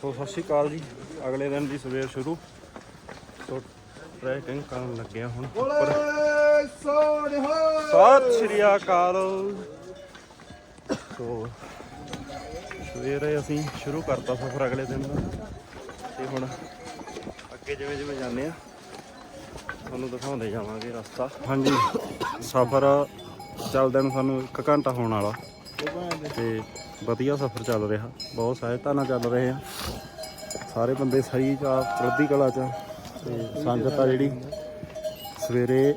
ਸੋ ਸਤਿ ਸ਼੍ਰੀ ਅਕਾਲ ਜੀ। ਅਗਲੇ ਦਿਨ ਦੀ ਸਵੇਰ ਸ਼ੁਰੂ। ਸੋ ਟਰੈਕਿੰਗ ਕਰਨ ਲੱਗਿਆ ਹੁਣ। ਉੱਪਰ ਸਤਿ ਸ਼੍ਰੀ ਅਕਾਲ। ਸੋ ਸਵੇਰੇ ਅਸੀਂ ਸ਼ੁਰੂ ਕਰਤਾ ਸਫ਼ਰ ਅਗਲੇ ਦਿਨ ਦਾ। ਤੇ ਹੁਣ ਅੱਗੇ ਜਿਵੇਂ ਜਿਵੇਂ ਜਾਂਦੇ ਆ ਤੁਹਾਨੂੰ ਦਿਖਾਉਂਦੇ ਜਾਵਾਂਗੇ ਰਸਤਾ। ਹਾਂਜੀ ਸਫ਼ਰ ਚੱਲਦਿਆਂ ਨੂੰ ਸਾਨੂੰ 1 ਘੰਟਾ ਹੋਣ ਵਾਲਾ। ਤੇ ਵਧੀਆ ਸਫ਼ਰ ਚੱਲ ਰਿਹਾ, ਬਹੁਤ ਸਹਾਇਤਾ ਨਾਲ ਚੱਲ ਰਹੇ ਆ। ਸਾਰੇ ਬੰਦੇ ਸਹੀ ਚ ਚੜ੍ਹਦੀ ਕਲਾ ਚ ਆ, ਤੇ ਸੰਗਤ ਆ ਜਿਹੜੀ ਸਵੇਰੇ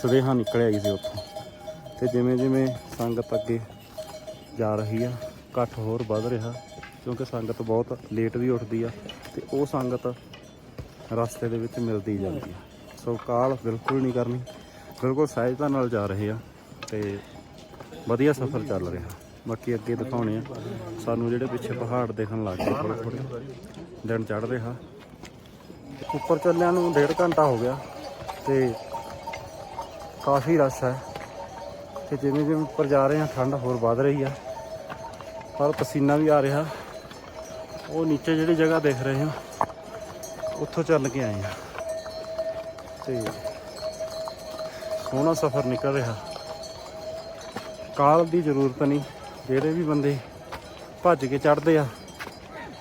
ਸਵੇਹਾ ਨਿਕਲ ਆਈ ਸੀ ਉੱਥੋਂ। ਤੇ ਜਿਵੇਂ ਜਿਵੇਂ ਸੰਗਤ ਅੱਗੇ ਜਾ ਰਹੀ ਆ, ਇਕੱਠ ਹੋਰ ਵੱਧ ਰਿਹਾ, ਕਿਉਂਕਿ ਸੰਗਤ ਬਹੁਤ ਲੇਟ ਵੀ ਉੱਠਦੀ ਆ, ਤੇ ਉਹ ਸੰਗਤ ਰਸਤੇ ਦੇ ਵਿੱਚ ਮਿਲਦੀ ਜਾਂਦੀ ਆ। ਸੋ ਕਾਲ ਬਿਲਕੁਲ ਨਹੀਂ ਕਰਨੀ, ਬਿਲਕੁਲ ਸਹਿਜਤਾ ਨਾਲ ਜਾ ਰਹੇ ਆ, ਤੇ ਵਧੀਆ ਸਫ਼ਰ ਚੱਲ ਰਿਹਾ। ਬਾਕੀ ਅੱਗੇ ਦਿਖਾਉਣੇ ਆ। ਸਾਨੂੰ ਜਿਹੜੇ ਪਿੱਛੇ ਪਹਾੜ ਦੇਖਣ ਲੱਗ ਗਏ ਥੋੜੇ ਥੋੜੇ ਦਿਨ ਚੜ ਰਿਹਾ ਉੱਪਰ ਚੱਲਿਆਂ ਨੂੰ ਡੇਢ ਘੰਟਾ ਹੋ ਗਿਆ ਤੇ ਕਾਫੀ ਰਸ਼ ਹੈ। ਤੇ ਜਿਵੇਂ ਜਿਵੇਂ ਉੱਪਰ ਜਾ ਰਹੇ ਹਾਂ ਠੰਡ ਹੋਰ ਵੱਧ ਰਹੀ ਆ। ਪਰ ਪਸੀਨਾ ਵੀ ਆ ਰਿਹਾ। ਉਹ ਨੀਚੇ ਜਿਹੜੀ ਜਗ੍ਹਾ ਦੇਖ ਰਹੇ ਹਾਂ ਉੱਥੋਂ ਚੱਲ ਕੇ ਆਏ ਆ। ਤੇ ਸੋਹਣਾ ਸਫ਼ਰ ਨਿਕਲ ਰਿਹਾ। ਕਾਲ ਦੀ ਜ਼ਰੂਰਤ ਨਹੀਂ। ਜਿਹੜੇ ਵੀ ਬੰਦੇ ਭੱਜ ਕੇ ਚੜਦੇ ਆ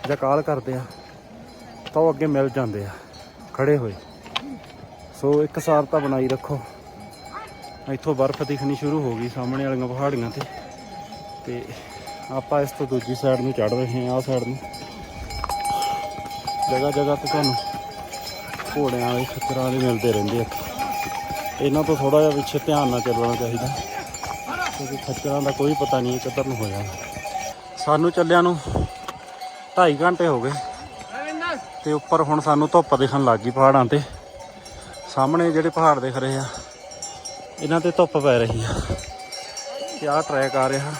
ਜਾਂ ਕਾਲ ਕਰਦੇ ਆ, ਤਾਂ ਉਹ ਅੱਗੇ ਮਿਲ ਜਾਂਦੇ ਆ, ਖੜੇ ਹੋਏ। ਸੋ ਇੱਕ ਸਾਰਤਾ ਬਣਾਈ ਰੱਖੋ। ਇੱਥੋਂ ਬਰਫ਼ ਦਿਖਣੀ ਸ਼ੁਰੂ ਹੋ ਗਈ ਸਾਹਮਣੇ ਵਾਲੀਆਂ ਪਹਾੜੀਆਂ ਤੇ। ਤੇ ਆਪਾਂ ਇਸ ਤੋਂ ਦੂਜੀ ਸਾਈਡ ਨੂੰ ਚੜ ਰਹੇ ਹਾਂ, ਆਹ ਸਾਈਡ ਨੂੰ। ਜਗ੍ਹਾ ਜਗ੍ਹਾ ਤੇ ਤੁਹਾਨੂੰ ਘੋੜਿਆਂ ਵਾਲੇ ਖੱਚਰਾਂ ਦੇ ਮਿਲਦੇ ਰਹਿੰਦੇ ਆ। ਇਹਨਾਂ ਤੋਂ ਥੋੜਾ ਜਿਹਾ ਪਿੱਛੇ ਧਿਆਨ ਨਾਲ ਚੱਲਣਾ ਚਾਹੀਦਾ। ਕਿਉਂਕਿ ਖੱਚਰਾਂ ਦਾ ਕੋਈ ਪਤਾ ਨਹੀਂ ਕਿੱਧਰ ਨੂੰ ਹੋ ਜਾਣਾ ਸਾਨੂੰ ਚੱਲਿਆਂ ਨੂੰ 2.5 ਘੰਟੇ ਹੋ ਗਏ ਤੇ ਉੱਪਰ ਹੁਣ ਸਾਨੂੰ ਧੁੱਪ ਦਿਖਣ ਲੱਗ ਗਈ ਪਹਾੜਾਂ ਤੇ। ਸਾਹਮਣੇ ਜਿਹੜੇ ਪਹਾੜ ਦਿਖ ਰਹੇ ਆ, ਇਹਨਾਂ ਤੇ ਧੁੱਪ ਪੈ ਰਹੀ ਆ। ਤੇ ਆਹ ਟਰੈਕ ਆ ਰਿਹਾ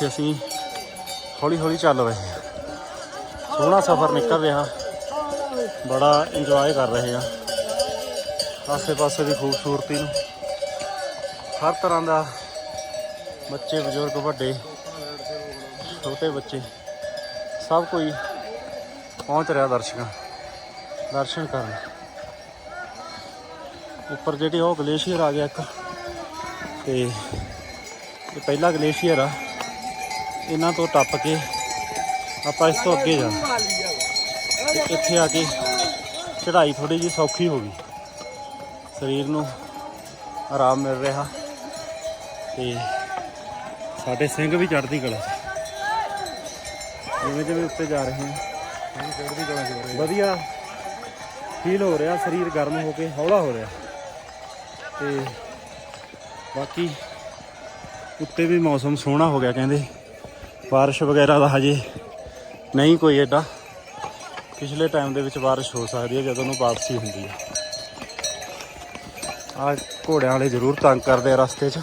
ਤੇ ਅਸੀਂ ਹੌਲੀ ਹੌਲੀ ਚੱਲ ਰਹੇ ਹਾਂ ਸੋਹਣਾ ਸਫ਼ਰ ਨਿਕਲ ਰਿਹਾ। ਬੜਾ ਇੰਜੋਏ ਕਰ ਰਹੇ ਆ। ਆਸੇ ਪਾਸੇ ਦੀ ਖੂਬਸੂਰਤੀ ਨੂੰ। ਹਰ ਤਰ੍ਹਾਂ ਦਾ ਬੱਚੇ, ਬਜ਼ੁਰਗ, ਵੱਡੇ, ਛੋਟੇ ਬੱਚੇ, ਸਭ ਕੋਈ ਪਹੁੰਚ ਰਿਹਾ ਦਰਸ਼ਕਾਂ, ਦਰਸ਼ਨ ਕਰਨ। ਉੱਪਰ ਜਿਹੜੀ ਉਹ ਗਲੇਸ਼ੀਅਰ ਆ ਗਿਆ ਇੱਕ, ਤੇ ਇਹ ਪਹਿਲਾ ਗਲੇਸ਼ੀਅਰ ਆ। ਇਹਨਾਂ ਤੋਂ ਟੱਪ ਕੇ ਆਪਾਂ ਇਸ ਤੋਂ ਅੱਗੇ ਜਾਣਾ। ਇੱਥੇ ਆ ਕੇ ਚੜ੍ਹਾਈ ਥੋੜੀ ਜਿਹੀ ਸੌਖੀ ਹੋ ਗਈ। ਸਰੀਰ ਨੂੰ ਆਰਾਮ ਮਿਲ ਰਿਹਾ। ਤੇ ਸਾਡੇ ਸਿੰਘ ਵੀ ਚੜ੍ਹਦੀ ਕਲਾ। 'ਚ। ਜਿਵੇਂ ਜਿਵੇਂ ਉੱਤੇ ਜਾ ਰਹੇ ਹਾਂ ਚੜ੍ਹਦੀ ਕਲਾ 'ਚ ਵਧੀਆ ਫੀਲ ਹੋ ਰਿਹਾ, ਸਰੀਰ ਗਰਮ ਹੋ ਕੇ ਹੌਲਾ ਹੋ ਰਿਹਾ। ਤੇ ਬਾਕੀ ਉੱਤੇ ਵੀ ਮੌਸਮ ਸੋਹਣਾ ਹੋ ਗਿਆ ਕਹਿੰਦੇ। ਬਾਰਿਸ਼ ਵਗੈਰਾ ਦਾ ਹਜੇ ਨਹੀਂ ਕੋਈ ਐਡਾ ਪਿਛਲੇ ਟਾਈਮ ਦੇ ਵਿੱਚ ਬਾਰਿਸ਼ ਹੋ ਸਕਦੀ ਹੈ ਜਦੋਂ ਨੂੰ ਵਾਪਸੀ ਹੁੰਦੀ ਹੈ। ਆ ਘੋੜਿਆਂ ਵਾਲੇ ਜ਼ਰੂਰ ਤੰਗ ਕਰਦੇ ਆ ਰਸਤੇ 'ਚ।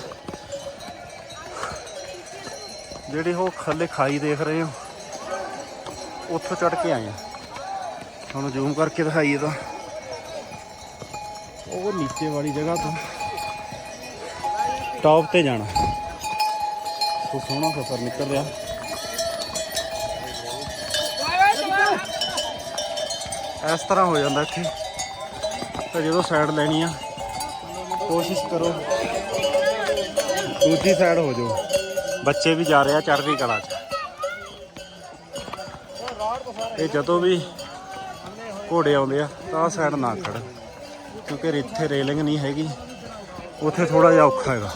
ਜਿਹੜੇ ਉਹ ਖੱਲੇ ਖਾਈ ਦੇਖ ਰਹੇ ਹੋ, ਉੱਥੋਂ ਚੜ ਕੇ ਆਏ ਆ। ਤੁਹਾਨੂੰ ਜ਼ੂਮ ਕਰਕੇ ਦਿਖਾਈਏ ਤਾਂ। ਉਹ ਨੀਚੇ ਵਾਲੀ ਜਗ੍ਹਾ ਤੋਂ ਟੌਪ ਤੇ ਜਾਣਾ। ਸੋ ਸੋਹਣਾ ਸਫ਼ਰ ਨਿਕਲ ਰਿਹਾ। ਇਸ ਤਰ੍ਹਾਂ ਹੋ ਜਾਂਦਾ ਇੱਥੇ। ਤਾਂ ਜਦੋਂ ਸਾਈਡ ਲੈਣੀ ਆ, ਕੋਸ਼ਿਸ਼ ਕਰੋ। ਦੂਜੀ ਸਾਈਡ ਹੋ ਜਾਓ। ਬੱਚੇ ਵੀ ਜਾ ਰਹੇ ਆ ਚੜ੍ਹਦੀ ਕਲਾ 'ਚ। ਇਹ ਜਦੋਂ ਵੀ ਘੋੜੇ ਆਉਂਦੇ ਆ, ਤਾਂ ਸਾਈਡ ਨਾ ਖੜ ਕਿਉਂਕਿ ਇੱਥੇ ਰੇਲਿੰਗ ਨਹੀਂ ਹੈਗੀ। ਉੱਥੇ ਥੋੜਾ ਜਿਹਾ ਔਖਾ ਹੈਗਾ।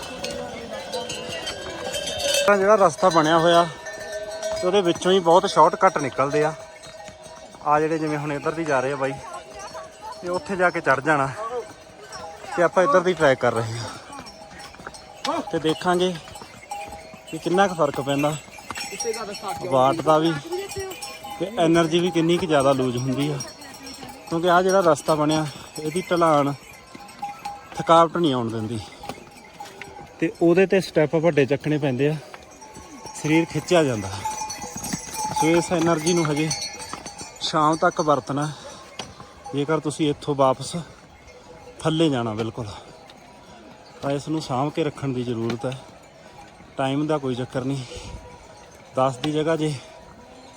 ਤਾਂ ਜਿਹੜਾ ਰਸਤਾ ਬਣਿਆ ਹੋਇਆ, ਉਹਦੇ ਵਿੱਚੋਂ ਹੀ ਬਹੁਤ ਸ਼ਾਰਟਕਟ ਨਿਕਲਦੇ ਆ। ਆ ਜਿਹੜੇ ਜਿਵੇਂ ਹੁਣ ਇੱਧਰ ਦੀ ਜਾ ਰਹੇ ਆ ਬਾਈ, ਤੇ ਉੱਥੇ ਜਾ ਕੇ ਚੜ ਜਾਣਾ। ਤੇ ਆਪਾਂ ਇੱਧਰ ਦੀ ਟਰੈਕ ਕਰ ਰਹੇ ਹਾਂ ਤੇ ਦੇਖਾਂਗੇ ਕਿ ਕਿੰਨਾ ਕੁ ਫ਼ਰਕ ਪੈਂਦਾ? ਵਾਟ ਦਾ ਵੀ ਤੇ એનર્ਜੀ ਵੀ ਕਿੰਨੀ ਕੁ ਜ਼ਿਆਦਾ ਲੂਜ਼ ਹੁੰਦੀ ਆ। ਕਿਉਂਕਿ ਆ ਜਿਹੜਾ ਰਸਤਾ ਬਣਿਆ, ਇਹਦੀ ਢਲਾਣ ਥਕਾਵਟ ਨਹੀਂ ਆਉਣ ਦਿੰਦੀ। ਤੇ ਉਹਦੇ ਤੇ ਸਟੈਪ ਵੱਡੇ ਚੱਕਣੇ ਪੈਂਦੇ ਆ। ਸਰੀਰ ਖਿੱਚਿਆ ਜਾਂਦਾ। ਸੋ ਇਸ એનર્ਜੀ ਨੂੰ ਹਜੇ ਸ਼ਾਮ ਤੱਕ ਵਰਤਣਾ ਜੇਕਰ ਤੁਸੀਂ ਇੱਥੋਂ ਵਾਪਸ ਥੱਲੇ ਜਾਣਾ ਬਿਲਕੁਲ, ਤਾਂ ਇਸ ਨੂੰ ਸਾਂਭ ਕੇ ਰੱਖਣ ਦੀ ਜ਼ਰੂਰਤ ਹੈ। ਟਾਈਮ ਦਾ ਕੋਈ ਚੱਕਰ ਨਹੀਂ। 10 ਦੀ ਜਗ੍ਹਾ ਜੇ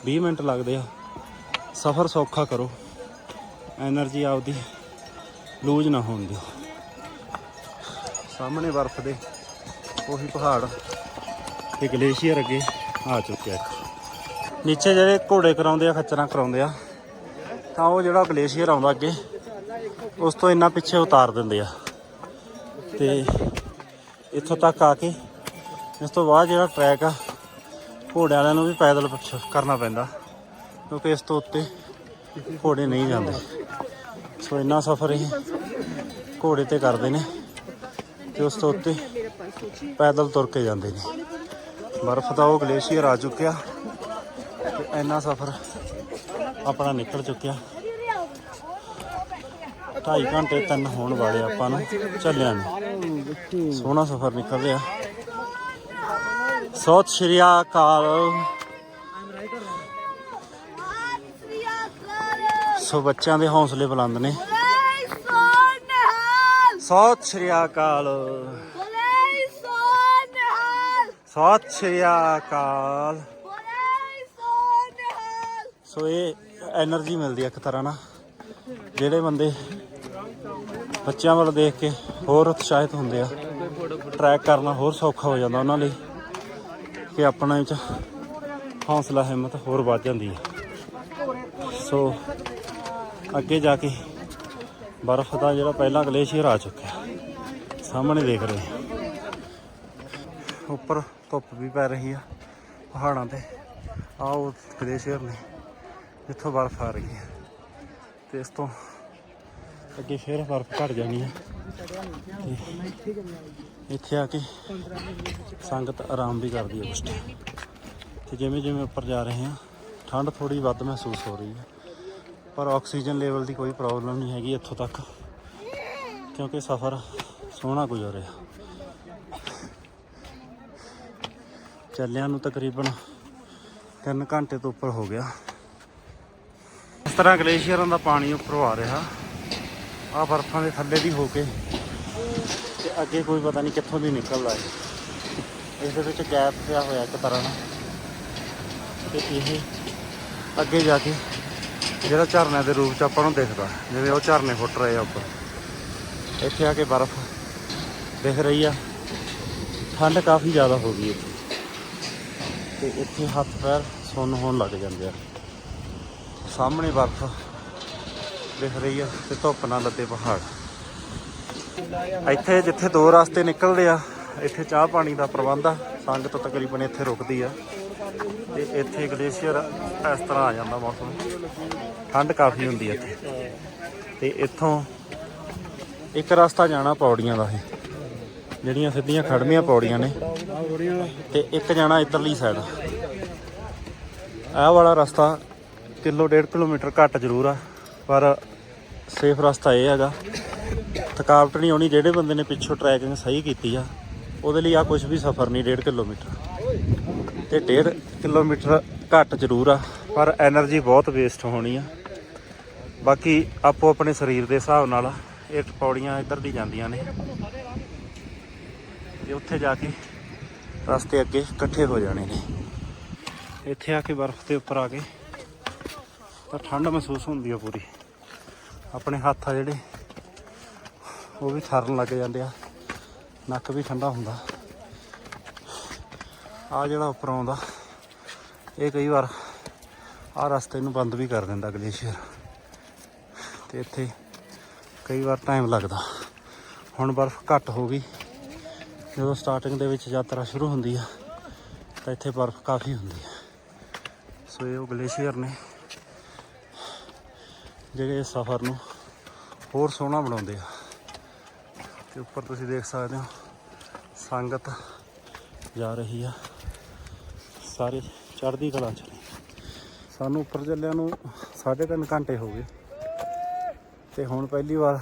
20 ਮਿੰਟ ਲੱਗਦੇ ਆ, ਸਫ਼ਰ ਸੌਖਾ ਕਰੋ। એનર્ਜੀ ਆਪਦੀ ਲੂਜ਼ ਨਾ ਹੋਣ ਦਿਓ। ਸਾਹਮਣੇ ਬਰਫ਼ ਦੇ ਉਹੀ ਪਹਾੜ ਤੇ ਗਲੇਸ਼ੀਅਰ ਅੱਗੇ ਆ ਚੁੱਕਿਆ ਨੀਚੇ ਜਿਹੜੇ ਘੋੜੇ ਕਰਾਉਂਦੇ ਆ, ਖੱਚਰਾਂ ਕਰਾਉਂਦੇ ਆ, ਤਾਂ ਉਹ ਜਿਹੜਾ ਗਲੇਸ਼ੀਅਰ ਆਉਂਦਾ ਅੱਗੇ, ਉਸ ਤੋਂ ਇੰਨਾ ਪਿੱਛੇ ਉਤਾਰ ਦਿੰਦੇ ਆ। ਤੇ ਇੱਥੋਂ ਤੱਕ ਆ ਕੇ ਇਸ ਤੋਂ ਬਾਅਦ ਜਿਹੜਾ ਟਰੈਕ ਆ, ਘੋੜੇ ਵਾਲਿਆਂ ਨੂੰ ਵੀ ਪੈਦਲ ਕਰਨਾ ਪੈਂਦਾ, ਕਿਉਂਕਿ ਇਸ ਤੋਂ ਉੱਤੇ ਘੋੜੇ ਨਹੀਂ ਜਾਂਦੇ। ਸੋ ਇੰਨਾ ਸਫ਼ਰ ਇਹ ਘੋੜੇ ਤੇ ਕਰਦੇ ਨੇ ਤੇ ਉਸ ਤੋਂ ਉੱਤੇ ਪੈਦਲ ਤੁਰ ਕੇ ਜਾਂਦੇ ਨੇ। ਬਰਫ਼ ਦਾ ਉਹ ਗਲੇਸ਼ੀਅਰ ਆ ਚੁੱਕਿਆ ਤੇ ਇੰਨਾ ਸਫ਼ਰ ਆਪਣਾ ਨਿਕਲ ਚੁੱਕਿਆ। 2.5 ਘੰਟੇ ਤਿੰਨ ਹੋਣ ਵਾਲੇ ਆਪਾਂ ਨੂੰ ਚੱਲਿਆ ਨੂੰ। ਸੋਹਣਾ ਸਫ਼ਰ ਨਿਕਲ ਰਿਹਾ। ਸਤਿ ਸ਼੍ਰੀ ਅਕਾਲ। ਸੋ ਬੱਚਿਆਂ ਦੇ ਹੌਸਲੇ ਬੁਲੰਦ ਨੇ। ਸਤਿ ਸ਼੍ਰੀ ਅਕਾਲ। ਸਤਿ ਸ਼੍ਰੀ ਅਕਾਲ। ਸੋ ਇਹ એનર્ਜੀ ਮਿਲਦੀ ਇੱਕ ਤਰ੍ਹਾਂ ਨਾਲ। ਜਿਹੜੇ ਬੰਦੇ ਬੱਚਿਆਂ ਵੱਲ ਦੇਖ ਕੇ ਹੋਰ ਉਤਸ਼ਾਹਿਤ ਹੁੰਦੇ ਆ ਟਰੈਕ ਕਰਨਾ ਹੋਰ ਸੌਖਾ ਹੋ ਜਾਂਦਾ ਉਹਨਾਂ ਲਈ। ਕਿ ਆਪਣਾ ਵਿੱਚ ਹੌਸਲਾ, ਹਿੰਮਤ ਹੋਰ ਵੱਧ ਜਾਂਦੀ ਹੈ ਸੋ ਅੱਗੇ ਜਾ ਕੇ ਬਰਫ਼ ਦਾ ਜਿਹੜਾ ਪਹਿਲਾ ਗਲੇਸ਼ੀਅਰ ਆ ਚੁੱਕਿਆ। ਸਾਹਮਣੇ ਦੇਖ ਰਹੇ ਉੱਪਰ ਧੁੱਪ ਵੀ ਪੈ ਰਹੀ ਆ, ਪਹਾੜਾਂ ਤੇ। ਆਓ ਗਲੇਸ਼ੀਅਰ ਨੇ, ਜਿੱਥੋਂ ਬਰਫ਼ ਆ ਰਹੀ ਹੈ ਤੇ ਇਸ ਤੋਂ ਅੱਗੇ ਫਿਰ ਬਰਫ਼ ਘਟ ਜਾਣੀ ਹੈ ਤੇ ਇੱਥੇ ਆ ਕੇ ਸੰਗਤ ਆਰਾਮ ਵੀ ਕਰਦੀ ਹੈ ਉਸ ਟਾਈਮ ਤੇ ਜਿਵੇਂ ਜਿਵੇਂ ਉੱਪਰ ਜਾ ਰਹੇ ਹਾਂ, ਠੰਡ ਥੋੜੀ ਵੱਧ ਮਹਿਸੂਸ ਹੋ ਰਹੀ ਹੈ। ਪਰ ਆਕਸੀਜਨ ਲੈਵਲ ਦੀ ਕੋਈ ਪ੍ਰੋਬਲਮ ਨਹੀਂ ਹੈਗੀ ਇੱਥੋਂ ਤੱਕ, ਕਿਉਂਕਿ ਸਫ਼ਰ ਸੋਹਣਾ ਗੁਜ਼ਰ ਰਿਹਾ। ਚੱਲਿਆਂ ਨੂੰ ਤਕਰੀਬਨ 3 ਘੰਟੇ ਤੋਂ ਉੱਪਰ ਹੋ ਗਿਆ। ਇਸ ਤਰ੍ਹਾਂ ਗਲੇਸ਼ੀਅਰਾਂ ਦਾ ਪਾਣੀ ਉੱਪਰੋਂ ਆ ਰਿਹਾ। ਆ ਬਰਫਾਂ ਦੇ ਥੱਲੇ ਦੀ ਹੋ ਕੇ ਤੇ ਅੱਗੇ ਕੋਈ ਪਤਾ ਨਹੀਂ ਕਿੱਥੋਂ ਦੀ ਨਿਕਲਦਾ ਹੈ ਇਸ ਦੇ ਵਿੱਚ ਗੈਪ ਪਿਆ ਹੋਇਆ ਇੱਕ ਤਰ੍ਹਾਂ ਦਾ ਤੇ ਇਹ ਅੱਗੇ ਜਾ ਕੇ ਜਿਹੜਾ ਝਰਨਿਆਂ ਦੇ ਰੂਪ ਚ ਆਪਾਂ ਨੂੰ ਦਿਖਦਾ, ਜਿਵੇਂ ਉਹ ਝਰਨੇ ਫੁੱਟ ਰਹੇ ਆ ਉੱਪਰ। ਇੱਥੇ ਆ ਕੇ ਬਰਫ਼ ਦਿਖ ਰਹੀ ਆ। ਠੰਡ ਕਾਫੀ ਜ਼ਿਆਦਾ ਹੋ ਗਈ ਇੱਥੇ। ਤੇ ਇੱਥੇ ਹੱਥ ਪੈਰ ਸੁੰਨ ਹੋਣ ਲੱਗ ਜਾਂਦੇ ਆ। ਸਾਹਮਣੇ ਬਰਫ਼ ਦਿਖ ਰਹੀ ਆ ਤੇ ਧੁੱਪ ਨਾਲ ਲੱਦੇ ਪਹਾੜ। ਇੱਥੇ ਜਿੱਥੇ ਦੋ ਰਸਤੇ ਨਿਕਲਦੇ ਆ, ਇੱਥੇ ਚਾਹ ਪਾਣੀ ਦਾ ਪ੍ਰਬੰਧ ਆ। ਸੰਗਤ ਤਕਰੀਬਨ ਇੱਥੇ ਰੁਕਦੀ ਆ। ਤੇ ਇੱਥੇ ਗਲੇਸ਼ੀਅਰ ਇਸ ਤਰ੍ਹਾਂ ਆ ਜਾਂਦਾ ਮੌਸਮ। ਠੰਡ ਕਾਫੀ ਹੁੰਦੀ ਹੈ ਇੱਥੇ। ਤੇ ਇੱਥੋਂ ਇੱਕ ਰਸਤਾ ਜਾਣਾ ਪੌੜੀਆਂ ਦਾ ਇਹ ਜਿਹੜੀਆਂ ਸਿੱਧੀਆਂ ਖੜਮੀਆਂ ਪੌੜੀਆਂ ਨੇ। ਤੇ ਇੱਕ ਜਾਣਾ ਇਧਰਲੀ ਸਾਈਡ ਆਹ ਵਾਲਾ ਰਸਤਾ ਕਿਲੋ ਡੇਢ ਕਿਲੋਮੀਟਰ ਘੱਟ ਜ਼ਰੂਰ ਆ। ਪਰ ਸੇਫ ਰਸਤਾ ਇਹ ਹੈਗਾ। ਥਕਾਵਟ ਨਹੀਂ ਆਉਣੀ, ਜਿਹੜੇ ਬੰਦੇ ਨੇ ਪਿੱਛੋਂ ਟਰੈਕਿੰਗ ਸਹੀ ਕੀਤੀ ਆ, ਉਹਦੇ ਲਈ ਆ ਕੁਝ ਵੀ ਸਫ਼ਰ ਨਹੀਂ 1.5 ਕਿਲੋਮੀਟਰ। ਤੇ 1.5 ਕਿਲੋਮੀਟਰ ਘੱਟ ਜ਼ਰੂਰ ਆ, ਪਰ એનર્ਜੀ ਬਹੁਤ ਵੇਸਟ ਹੋਣੀ ਆ। ਬਾਕੀ ਆਪੋ ਆਪਣੇ ਸਰੀਰ ਦੇ ਹਿਸਾਬ ਨਾਲ ਇਹ ਪੌੜੀਆਂ ਇੱਧਰ ਦੀ ਜਾਂਦੀਆਂ ਨੇ। ਤੇ ਉੱਥੇ ਜਾ ਕੇ ਰਸਤੇ ਅੱਗੇ ਇਕੱਠੇ ਹੋ ਜਾਣੇ ਨੇ। ਇੱਥੇ ਆ ਕੇ ਬਰਫ਼ ਦੇ ਉੱਪਰ ਆ ਕੇ ਤਾਂ ਠੰਡ ਮਹਿਸੂਸ ਹੁੰਦੀ ਆ ਪੂਰੀ। ਆਪਣੇ ਹੱਥ ਆ ਜਿਹੜੇ। ਉਹ ਵੀ ਠਰਨ ਲੱਗ ਜਾਂਦੇ ਆ। ਨੱਕ ਵੀ ਠੰਡਾ ਹੁੰਦਾ। ਆ ਜਿਹੜਾ ਉੱਪਰ ਆਉਂਦਾ, ਇਹ ਕਈ ਵਾਰ ਆ ਰਸਤੇ ਨੂੰ ਬੰਦ ਵੀ ਕਰ ਦਿੰਦਾ ਗਲੇਸ਼ੀਅਰ। ਤੇ ਇੱਥੇ ਕਈ ਵਾਰ ਟਾਈਮ ਲੱਗਦਾ। ਹੁਣ ਬਰਫ਼ ਘੱਟ ਹੋ ਗਈ। ਜਦੋਂ ਸਟਾਰਟਿੰਗ ਦੇ ਵਿੱਚ ਯਾਤਰਾ ਸ਼ੁਰੂ ਹੁੰਦੀ ਆ, ਤਾਂ ਇੱਥੇ ਬਰਫ਼ ਕਾਫੀ ਹੁੰਦੀ ਆ। ਸੋ ਇਹ ਉਹ ਗਲੇਸ਼ੀਅਰ ਨੇ, ਜਿਹੜੇ ਸਫ਼ਰ ਨੂੰ ਹੋਰ ਸੋਹਣਾ ਬਣਾਉਂਦੇ ਆ। ਤੇ ਉੱਪਰ ਤੁਸੀਂ ਦੇਖ ਸਕਦੇ ਹੋ, ਸੰਗਤ ਜਾ ਰਹੀ ਆ। ਸਾਰੇ ਚੜ੍ਹਦੀ ਕਲਾ ਚ ਸਾਨੂੰ ਉੱਪਰ ਚੱਲਿਆਂ ਨੂੰ 3.5 ਘੰਟੇ ਹੋ ਗਏ। ਤੇ ਹੁਣ ਪਹਿਲੀ ਵਾਰ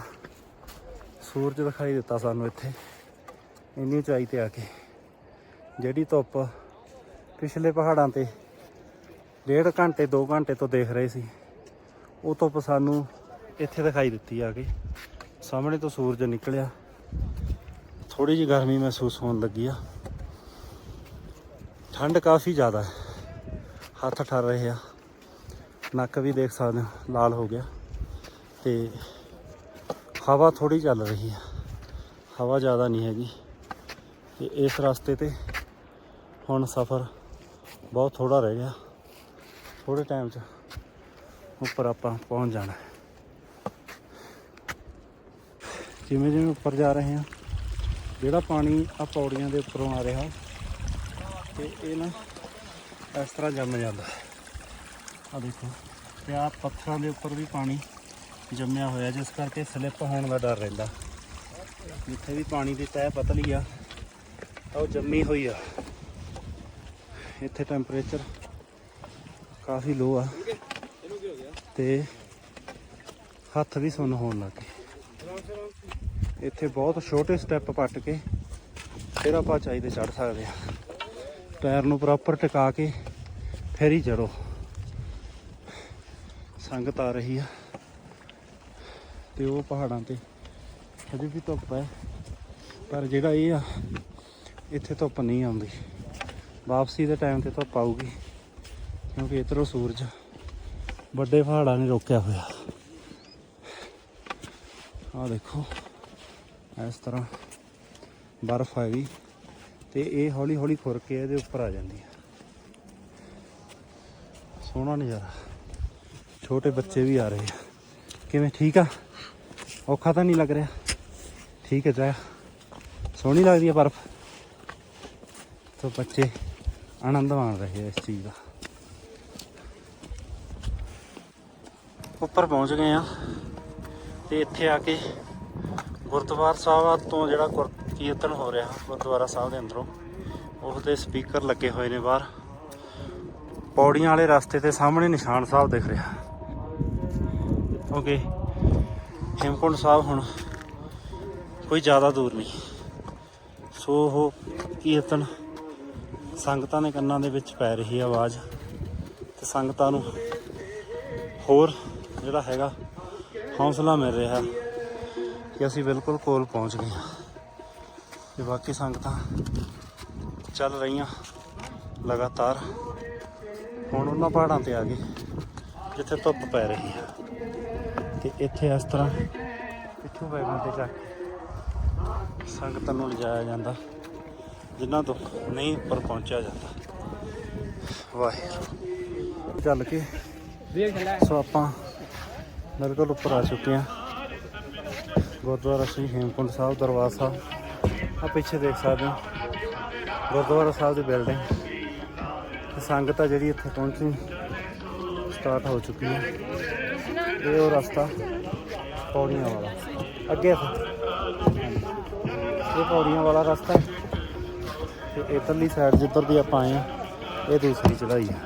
ਸੂਰਜ ਦਿਖਾਈ ਦਿੱਤਾ ਸਾਨੂੰ ਇੱਥੇ। ਇੰਨੀ ਉਚਾਈ ਤੇ ਆ ਕੇ। ਜਿਹੜੀ ਧੁੱਪ ਪਿਛਲੇ ਪਹਾੜਾਂ ਤੇ ਡੇਢ ਘੰਟੇ 2 ਘੰਟੇ ਤੋਂ ਦੇਖ ਰਹੇ ਸੀ, ਉਹ ਧੁੱਪ ਸਾਨੂੰ ਇੱਥੇ ਦਿਖਾਈ ਦਿੱਤੀ ਆ ਕੇ। ਸਾਹਮਣੇ ਤੋਂ ਸੂਰਜ ਨਿਕਲਿਆ। ਥੋੜੀ ਜਿਹੀ ਗਰਮੀ ਮਹਿਸੂਸ ਹੋਣ ਲੱਗੀ ਆ। ਠੰਡ ਕਾਫੀ ਜ਼ਿਆਦਾ ਹੈ। ਹੱਥ ਠਰ ਰਹੇ ਆ। ਨੱਕ ਵੀ ਦੇਖ ਸਕਦੇ ਹੋ, ਲਾਲ ਹੋ ਗਿਆ। ਤੇ ਹਵਾ ਥੋੜੀ ਚੱਲ ਰਹੀ ਆ। ਹਵਾ ਜ਼ਿਆਦਾ ਨਹੀਂ ਹੈਗੀ। ਤੇ ਇਸ ਰਸਤੇ ਤੇ ਹੁਣ ਸਫ਼ਰ ਬਹੁਤ ਥੋੜਾ ਰਹਿ ਗਿਆ। ਥੋੜੇ ਟਾਈਮ 'ਚ ਉੱਪਰ ਆਪਾਂ ਪਹੁੰਚ ਜਾਣਾ ਹੈ। ਜਿਵੇਂ ਜਿਵੇਂ ਉੱਪਰ ਜਾ ਰਹੇ ਹਾਂ, ਜਿਹੜਾ ਪਾਣੀ ਆ ਪੌੜੀਆਂ ਦੇ ਉੱਪਰੋਂ ਆ ਰਿਹਾ, ਤੇ ਇਹ ਨਾ ਇਸ ਤਰ੍ਹਾਂ ਜੰਮ ਜਾਂਦਾ ਆ ਦੇਖੋ, ਤੇ ਆ ਪੱਥਰਾਂ ਦੇ ਉੱਪਰ ਵੀ ਪਾਣੀ ਜੰਮਿਆ ਹੋਇਆ, ਜਿਸ ਕਰਕੇ ਸਲਿੱਪ ਹੋਣ ਦਾ ਡਰ ਰਹਿੰਦਾ। ਜਿੱਥੇ ਵੀ ਪਾਣੀ ਦੀ ਤਹਿ ਪਤਲੀ ਆ, ਤਾਂ ਉਹ ਜੰਮੀ ਹੋਈ ਆ। ਇੱਥੇ ਟੈਂਪਰੇਚਰ ਕਾਫੀ ਲੋ ਆ। ਤੇ ਹੱਥ ਵੀ ਸੁੰਨ ਹੋਣ ਲੱਗ ਗਏ। ਇੱਥੇ ਬਹੁਤ ਛੋਟੇ ਸਟੈਪ ਪੱਟ ਕੇ ਫਿਰ ਆਪਾਂ ਚਾਈ ਤੇ ਚੜ ਸਕਦੇ ਆ ਪੈਰ ਨੂੰ ਪ੍ਰੋਪਰ ਟਿਕਾ ਕੇ ਫਿਰ ਹੀ ਚੜੋ ਸੰਗਤ ਆ ਰਹੀ ਆ। ਤੇ ਉਹ ਪਹਾੜਾਂ ਤੇ ਅਜੇ ਵੀ ਧੁੱਪ ਹੈ। ਪਰ ਜਿਹੜਾ ਇਹ ਆ, ਇੱਥੇ ਧੁੱਪ ਨਹੀਂ ਆਉਂਦੀ। ਵਾਪਸੀ ਦੇ ਟਾਈਮ ਤੇ ਧੁੱਪ ਆਊਗੀ, ਕਿਉਂਕਿ ਇੱਧਰੋਂ ਸੂਰਜ ਵੱਡੇ ਪਹਾੜਾਂ ਨੇ ਰੋਕਿਆ ਹੋਇਆ। ਆਹ ਦੇਖੋ। ਇਸ ਤਰ੍ਹਾਂ ਬਰਫ਼ ਹੈਗੀ ਤੇ ਇਹ ਹੌਲੀ ਹੌਲੀ ਖੁਰ ਕੇ ਇਹਦੇ ਉੱਪਰ ਆ ਜਾਂਦੀ ਹੈ ਸੋਹਣਾ ਨਜ਼ਾਰਾ। ਛੋਟੇ ਬੱਚੇ ਵੀ ਆ ਰਹੇ ਆ। ਕਿਵੇਂ, ਠੀਕ ਆ? ਔਖਾ ਤਾਂ ਨਹੀਂ ਲੱਗ ਰਿਹਾ? ਠੀਕ ਹੈ ਜਾ ਸੋਹਣੀ ਲੱਗਦੀ ਹੈ ਬਰਫ਼। ਤਾਂ ਬੱਚੇ ਆਨੰਦ ਮਾਣ ਰਹੇ ਆ ਇਸ ਚੀਜ਼ ਦਾ। ਉੱਪਰ ਪਹੁੰਚ ਗਏ ਆ ਤੇ ਇੱਥੇ ਆ ਕੇ ਗੁਰਦੁਆਰਾ ਸਾਹਿਬ ਤੋਂ ਜਿਹੜਾ ਗੁਰ- ਕੀਰਤਨ ਹੋ ਰਿਹਾ ਗੁਰਦੁਆਰਾ ਸਾਹਿਬ ਦੇ ਅੰਦਰੋਂ ਉਸ ਦੇ ਸਪੀਕਰ ਲੱਗੇ ਹੋਏ ਨੇ ਬਾਹਰ। ਪੌੜੀਆਂ ਵਾਲੇ ਰਸਤੇ ਤੇ ਸਾਹਮਣੇ ਨਿਸ਼ਾਨ ਸਾਹਿਬ ਦਿਖ ਰਿਹਾ। ਕਿਉਂਕਿ ਹੇਮਕੁੰਡ ਸਾਹਿਬ ਹੁਣ ਕੋਈ ਜ਼ਿਆਦਾ ਦੂਰ ਨਹੀਂ। ਸੋ ਉਹ ਕੀਰਤਨ ਸੰਗਤਾਂ ਦੇ ਕੰਨਾਂ ਦੇ ਵਿੱਚ ਪੈ ਰਹੀ ਆਵਾਜ਼ ਤੇ ਸੰਗਤਾਂ ਨੂੰ ਹੋਰ ਜਿਹੜਾ ਹੈਗਾ ਹੌਸਲਾ ਮਿਲ ਰਿਹਾ। ਕਿ ਅਸੀਂ ਬਿਲਕੁਲ ਕੋਲ ਪਹੁੰਚ ਗਏ ਹਾਂ। ਤੇ ਬਾਕੀ ਸੰਗਤਾਂ ਚੱਲ ਰਹੀਆਂ ਲਗਾਤਾਰ। ਹੁਣ ਉਹਨਾਂ ਪਹਾੜਾਂ ਤੇ ਆ ਗਏ, ਜਿੱਥੇ ਧੁੱਪ ਪੈ ਰਹੀ ਹੈ। ਤੇ ਇੱਥੇ ਇਸ ਤਰ੍ਹਾਂ ਪਿੱਛੋਂ ਵੈਗਨ ਤੇ ਚੱਕ ਕੇ ਸੰਗਤਾਂ ਨੂੰ ਲਿਜਾਇਆ ਜਾਂਦਾ, ਜਿਨ੍ਹਾਂ ਤੋਂ ਨਹੀਂ ਉੱਪਰ ਪਹੁੰਚਿਆ ਜਾਂਦਾ। ਵਾਹਿਗੁਰੂ। ਚੱਲ ਕੇ ਸੋ ਆਪਾਂ ਬਿਲਕੁਲ ਉੱਪਰ ਆ ਚੁੱਕੇ ਹਾਂ। ਗੁਰਦੁਆਰਾ ਸ੍ਰੀ ਹੇਮਕੁੰਟ ਸਾਹਿਬ, ਦਰਬਾਰ ਸਾਹਿਬ। ਆ ਪਿੱਛੇ ਦੇਖ ਸਕਦੇ ਹੋ। ਗੁਰਦੁਆਰਾ ਸਾਹਿਬ ਦੀ ਬਿਲਡਿੰਗ ਤੇ ਸੰਗਤ ਆ ਜਿਹੜੀ ਇੱਥੇ ਪਹੁੰਚੀ। ਸਟਾਰਟ ਹੋ ਚੁੱਕੀ ਹੈ। ਇਹ ਉਹ ਰਸਤਾ, ਪੌੜੀਆਂ ਵਾਲਾ। ਅੱਗੇ ਹਾਂਜੀ। ਇਹ ਪੌੜੀਆਂ ਵਾਲਾ ਰਸਤਾ ਹੈ। ਤੇ ਇਧਰਲੀ ਸਾਈਡ ਜਿੱਧਰ ਦੀ ਆਪਾਂ ਆਏ ਇਹ ਦੂਸਰੀ ਚੜਾਈ ਹੈ।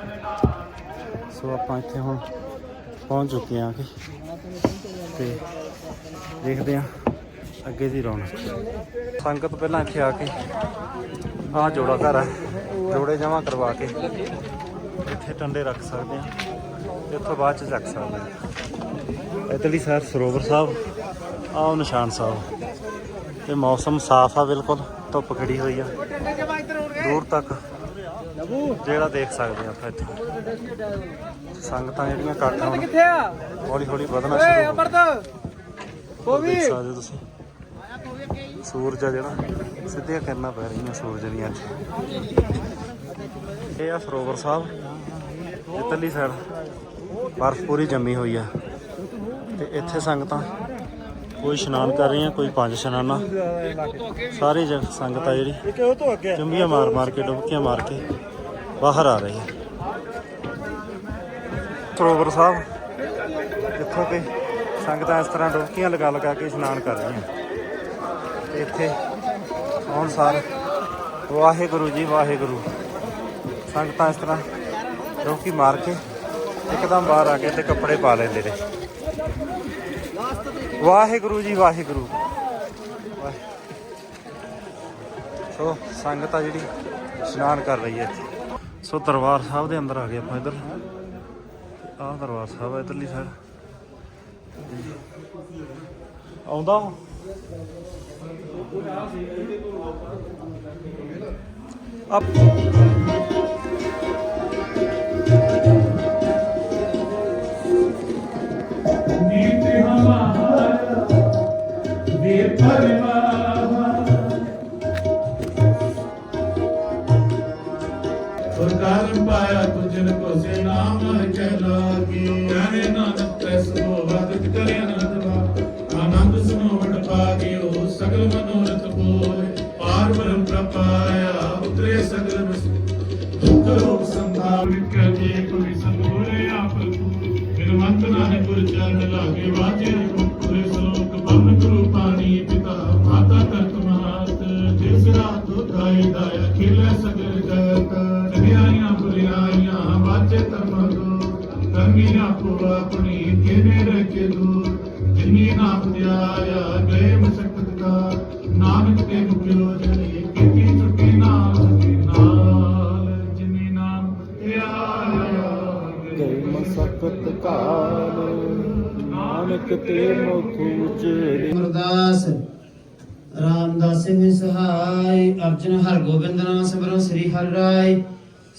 ਸੋ ਆਪਾਂ ਇੱਥੇ ਹੁਣ ਪਹੁੰਚ ਚੁੱਕੇ ਹਾਂ ਕਿ। ਤੇ ਦੇਖਦੇ ਹਾਂ ਅੱਗੇ ਦੀ ਰੌਣਕ। ਸੰਗਤ ਪਹਿਲਾਂ ਇੱਥੇ ਆ ਕੇ ਆਹ ਜੋੜਾ ਘਰ ਹੈ ਜੋੜੇ ਜਮਾ ਕਰਵਾ ਕੇ ਇੱਥੇ ਟੰਡੇ ਰੱਖ ਸਕਦੇ ਆ ਇੱਥੋਂ ਬਾਅਦ ਚ ਚੱਕ ਸਕਦੇ ਆ ਇਧਰਲੀ ਸਾਈਡ ਸਰੋਵਰ ਸਾਹਿਬ ਆਹ ਉਹ ਨਿਸ਼ਾਨ ਸਾਹਿਬ। ਤੇ ਮੌਸਮ ਸਾਫ਼ ਆ ਬਿਲਕੁਲ ਧੁੱਪ ਖੜੀ ਹੋਈ ਆ। ਦੂਰ ਤੱਕ ਜਿਹੜਾ ਦੇਖ ਸਕਦੇ ਆ ਆਪਾਂ ਇੱਥੇ। ਸੰਗਤਾਂ ਜਿਹੜੀਆਂ ਇਕੱਠ ਹੁਣ ਆ ਹੌਲੀ ਹੌਲੀ ਵਧਣਾ ਸ਼ੁਰੂ ਹੋ ਅਮਰਤ ਦੇਖ ਸਕਦੇ ਹੋ ਤੁਸੀਂ। ਸੂਰਜ ਆ ਜਿਹੜਾ, ਸਿੱਧੀਆਂ ਕਿਰਨਾਂ ਪੈ ਰਹੀਆਂ ਸੂਰਜ ਦੀਆਂ ਅੱਜ। ਇਹ ਆ ਸਰੋਵਰ ਸਾਹਿਬ ਇੱਧਰਲੀ ਸਾਈਡ ਬਰਫ਼ ਪੂਰੀ ਜੰਮੀ ਹੋਈ ਆ। ਤੇ ਇੱਥੇ ਸੰਗਤਾਂ ਕੋਈ ਇਸ਼ਨਾਨ ਕਰ ਰਹੀਆਂ, ਕੋਈ ਪੰਜ ਇਸ਼ਨਾਨਾਂ। ਸਾਰੀ ਜਗ ਸੰਗਤ ਆ ਜਿਹੜੀ। ਚੁੰਬੀਆਂ ਮਾਰ ਮਾਰ ਕੇ, ਡੁਬਕੀਆਂ ਮਾਰ ਕੇ ਬਾਹਰ ਆ ਰਹੀ ਹੈ ਸਰੋਵਰ ਸਾਹਿਬ ਜਿੱਥੋਂ ਕਿ ਸੰਗਤਾਂ ਇਸ ਤਰ੍ਹਾਂ ਡੁਬਕੀਆਂ ਲਗਾ ਲਗਾ ਕੇ ਇਸ਼ਨਾਨ ਕਰ ਰਹੀਆਂ ਤੇ ਇੱਥੇ ਆਉਣ ਸਾਰ ਵਾਹਿਗੁਰੂ ਜੀ, ਵਾਹਿਗੁਰੂ। ਸੰਗਤਾਂ ਇਸ ਤਰ੍ਹਾਂ ਡੁਬਕੀ ਮਾਰ ਕੇ ਇੱਕਦਮ ਬਾਹਰ ਆ ਕੇ ਤੇ ਕੱਪੜੇ ਪਾ ਲੈਂਦੇ ਨੇ। ਵਾਹਿਗੁਰੂ ਜੀ, ਵਾਹਿਗੁਰੂ। ਵਾਹਿ- ਸੋ ਸੰਗਤ ਆ ਜਿਹੜੀ ਇਸ਼ਨਾਨ ਕਰ ਰਹੀ ਹੈ। ਇੱਥੇ ਸੋ ਦਰਬਾਰ ਸਾਹਿਬ ਦੇ ਅੰਦਰ ਆ ਗਏ ਆਪਾਂ ਇੱਧਰ। ਆਹ ਦਰਬਾਰ ਸਾਹਿਬ ਹੈ ਇੱਧਰਲੀ ਸਾਈਡ ਆਉਂਦਾ ਆਪ ਨੀਤੀ ਹਮਾਰਾ ਦੇ ਪਰਵਾਹ ਸਰਕਾਰ ਪਾਇਆ ਤੁਝਨ ਕੋ ਸੇ ਨਾਮ ਕਹਿ ਲਾਗੇ ਕਹਿ ਨਾਨਕ ਤੈ ਸੁਭਵਤ ਕਰੇ ਆਨੰਦ ਵਾ ਆਨੰਦ ਸਮੋਵਟ ਪਾਗਿਓ ਸਗਲ ਮਨੋਰਥ ਪੂਰੇ ਪਾਰ ਬ੍ਰਹਮ ਪ੍ਰਪਾਇਆ ਉਤਰੇ ਸਗਲ ਮਸ ਦੁਖ ਰੋਗ ਸੰਭਾਵ ਕਰੇ ਕੋਈ ਸੰਗੋਰੇ ਆਪ ਬਿਨਵੰਤ ਨਾਨਕ ਗੁਰ ਚਰਨ ਲਾਗੇ ਵਾਜੇ।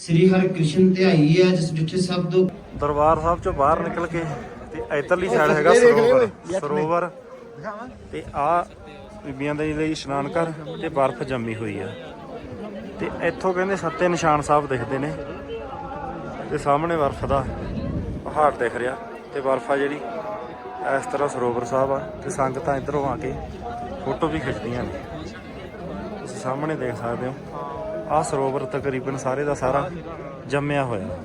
ਸ੍ਰੀ ਹਰਿ ਕ੍ਰਿਸ਼ਨ ਧਿਆਈ ਹੈ ਜਿਸ ਡਿਠੇ ਸਭ ਦੁੱਖ ਦਰਬਾਰ ਸਾਹਿਬ ਚੋਂ ਬਾਹਰ ਨਿਕਲ ਕੇ ਤੇ ਇਧਰਲੀ ਸਾਈਡ ਹੈਗਾ ਸਰੋਵਰ ਸਰੋਵਰ। ਤੇ ਆ ਬੀਬੀਆਂ ਦੇ ਲਈ ਇਸ਼ਨਾਨ ਘਰ ਤੇ ਬਰਫ਼ ਜੰਮੀ ਹੋਈ ਆ। ਤੇ ਇੱਥੋਂ ਕਹਿੰਦੇ ਸੱਤੇ ਨਿਸ਼ਾਨ ਸਾਹਿਬ ਦਿਖਦੇ ਨੇ। ਤੇ ਸਾਹਮਣੇ ਬਰਫ਼ ਦਾ ਪਹਾੜ ਦਿਖ ਰਿਹਾ ਤੇ ਬਰਫ਼ ਆ ਜਿਹੜੀ ਇਸ ਤਰ੍ਹਾਂ ਸਰੋਵਰ ਸਾਹਿਬ ਆ। ਤੇ ਸੰਗਤਾਂ ਇਧਰੋਂ ਆ ਕੇ ਫੋਟੋ ਵੀ ਖਿੱਚਦੀਆਂ ਨੇ। ਤੁਸੀਂ ਸਾਹਮਣੇ ਦੇਖ ਸਕਦੇ ਹੋ। ਆ ਸਰੋਵਰ ਤਕਰੀਬਨ ਸਾਰੇ ਦਾ ਸਾਰਾ ਜੰਮਿਆ ਹੋਇਆ।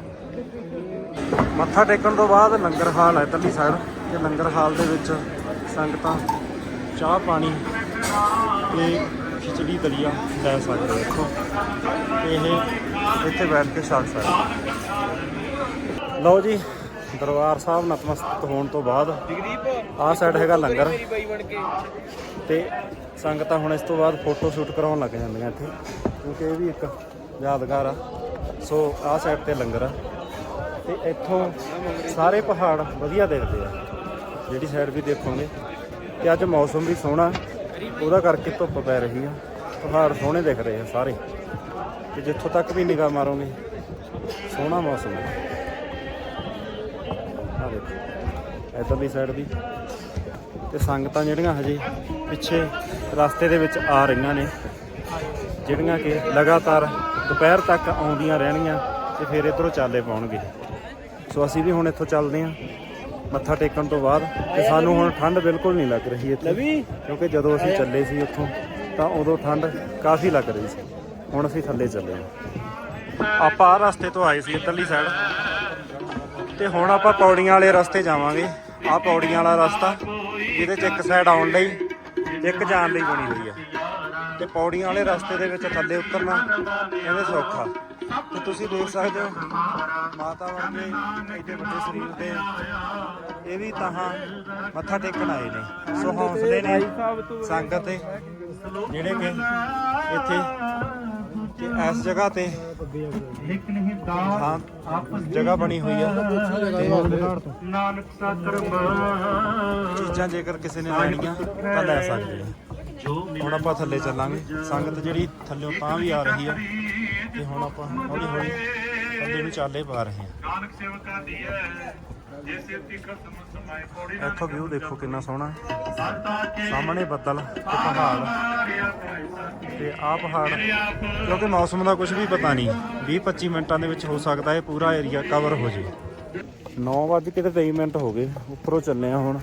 ਮੱਥਾ ਟੇਕਣ ਤੋਂ ਬਾਅਦ ਲੰਗਰ ਹਾਲ ਹੈ ਇੱਧਰਲੀ ਸਾਈਡ ਤੇ ਲੰਗਰ ਹਾਲ ਦੇ ਵਿੱਚ ਸੰਗਤਾਂ ਚਾਹ ਪਾਣੀ ਤੇ ਖਿਚੜੀ ਦਲੀਆ ਲੈ ਸਕਦੇ ਹੋ ਦੇਖੋ, ਇਹ ਇੱਥੇ ਬੈਠ ਕੇ ਛਕ ਸਕਦੇ ਲਓ ਜੀ, ਦਰਬਾਰ ਸਾਹਿਬ ਨਤਮਸਤਕ ਹੋਣ ਤੋਂ ਬਾਅਦ ਆਹ ਸਾਈਡ ਹੈਗਾ ਲੰਗਰ। ਤੇ ਸੰਗਤਾਂ ਹੁਣ ਇਸ ਤੋਂ ਬਾਅਦ ਫੋਟੋ ਸ਼ੂਟ ਕਰਾਉਣ ਲੱਗ ਜਾਂਦੀਆਂ ਇੱਥੇ, ਕਿਉਂਕਿ ਇਹ ਵੀ ਇੱਕ ਯਾਦਗਾਰ ਆ। ਸੋ ਆਹ ਸਾਈਡ ਤੇ ਲੰਗਰ ਆ। ਤੇ ਇੱਥੋਂ ਸਾਰੇ ਪਹਾੜ ਵਧੀਆ ਦਿਖਦੇ ਆ। ਜਿਹੜੀ ਸਾਈਡ ਵੀ ਦੇਖੋਗੇ, ਤੇ ਅੱਜ ਮੌਸਮ ਵੀ ਸੋਹਣਾ ਉਹਦਾ ਕਰਕੇ ਧੁੱਪ ਪੈ ਰਹੀ ਆ। ਪਹਾੜ ਸੋਹਣੇ ਦਿਖ ਰਹੇ ਆ ਸਾਰੇ। ਤੇ ਜਿੱਥੋਂ ਤੱਕ ਵੀ ਨਿਗਾਹ ਮਾਰੋਗੇ, ਸੋਹਣਾ ਮੌਸਮ ਹੈ ਆ ਦੇਖੋ, ਇਧਰਲੀ ਸਾਈਡ ਵੀ। ਤੇ ਸੰਗਤਾਂ ਜਿਹੜੀਆਂ ਹਜੇ ਪਿੱਛੇ ਰਸਤੇ ਦੇ ਵਿੱਚ ਆ ਰਹੀਆਂ ਨੇ ਜਿਹੜੀਆਂ ਕਿ ਲਗਾਤਾਰ ਦੁਪਹਿਰ ਤੱਕ ਆਉਂਦੀਆਂ ਰਹਿਣਗੀਆਂ ਤੇ ਫਿਰ ਇਧਰੋਂ ਚਾਲੇ ਪਾਉਣਗੇ। ਸੋ ਅਸੀਂ ਵੀ ਹੁਣ ਇੱਥੋਂ ਚੱਲਦੇ ਹਾਂ ਮੱਥਾ ਟੇਕਣ ਤੋਂ ਬਾਅਦ ਤੇ ਸਾਨੂੰ ਹੁਣ ਠੰਡ ਬਿਲਕੁਲ ਨਹੀਂ ਲੱਗ ਰਹੀ ਇੱਥੇ ਕਿਉਂਕਿ ਜਦੋਂ ਅਸੀਂ ਚੱਲੇ ਸੀ ਉੱਥੋਂ ਤਾਂ ਉਦੋਂ ਠੰਡ ਕਾਫੀ ਲੱਗ ਰਹੀ ਸੀ। ਹੁਣ ਅਸੀਂ ਥੱਲੇ ਚੱਲੇ ਹਾਂ। ਆਪਾਂ ਆਹ ਰਸਤੇ ਤੋਂ ਆਏ ਸੀ ਇੱਧਰਲੀ ਸਾਈਡ ਤੇ ਹੁਣ ਆਪਾਂ ਪੌੜੀਆਂ ਵਾਲੇ ਰਸਤੇ ਜਾਵਾਂਗੇ। ਆਹ ਪੌੜੀਆਂ ਵਾਲਾ ਰਸਤਾ ਜਿਹਦੇ 'ਚ ਇੱਕ ਸਾਈਡ ਆਉਣ ਲਈ ਇੱਕ ਜਾਣ ਲਈ ਬਣੀ ਹੋਈ ਆ। ਤੇ ਪੌੜੀਆਂ ਵਾਲੇ ਰਸਤੇ ਦੇ ਵਿੱਚ ਥੱਲੇ ਉਤਰਨਾ ਕਹਿੰਦੇ ਸੌਖਾ। ਤੇ ਤੁਸੀਂ ਦੇਖ ਸਕਦੇ ਹੋ, ਮਾਤਾ ਵਰਗੇ ਐਡੇ ਵੱਡੇ ਸਰੀਰ ਦੇ ਇਹ ਵੀ ਤਾਹਾਂ ਮੱਥਾ ਟੇਕਣ ਆਏ ਨੇ ਸੋ ਹੌਸਲੇ ਨੇ ਸੰਗਤ ਜਿਹੜੇ ਕਿ ਇੱਥੇ ਤੇ ਇਸ ਜਗ੍ਹਾ ਤੇ ਇੱਕ ਨਹੀਂ ਦਾਸ ਹਾਂ ਆਪਸ ਜਗ੍ਹਾ ਬਣੀ ਹੋਈ ਆ। ਨਾਨਕ ਸਾਤਰ ਚੀਜ਼ਾਂ ਜੇਕਰ ਕਿਸੇ ਨੇ ਲੈਣੀਆਂ ਤਾਂ ਲੈ ਸਕਦੇ ਆ। ਹੁਣ ਆਪਾਂ ਥੱਲੇ ਚੱਲਾਂਗੇ। ਸੰਗਤ ਜਿਹੜੀ ਥੱਲਿਓਂ ਤਾਂ ਵੀ ਆ ਰਹੀ ਆ ਤੇ ਹੁਣ ਆਪਾਂ ਹੌਲੀ ਹੌਲੀ ਥੱਲੇ ਨੂੰ ਚਾਲੇ ਪਾ ਰਹੇ ਆ। ਨਾਨਕ ਸੇਵਕਾ ਦੀ ਹੈ। ਇੱਥੋਂ ਵਿਊ ਦੇਖੋ ਕਿੰਨਾ ਸੋਹਣਾ। ਸਾਹਮਣੇ ਬੱਦਲ ਤੇ ਪਹਾੜ। ਮਾਰਿਆ ਤੇ ਆਹ ਪਹਾੜ, ਕਿਉਂਕਿ ਮੌਸਮ ਦਾ ਕੁਝ ਵੀ ਪਤਾ ਨਹੀਂ 20-25 ਮਿੰਟਾਂ ਦੇ ਵਿੱਚ ਹੋ ਸਕਦਾ ਇਹ ਪੂਰਾ ਏਰੀਆ ਕਵਰ ਹੋ ਜੇ 9 ਵਜੇ ਕਿਤੇ 23 ਮਿੰਟ ਹੋ ਗਏ, ਉੱਪਰੋਂ ਚੱਲੇ ਆ ਹੁਣ।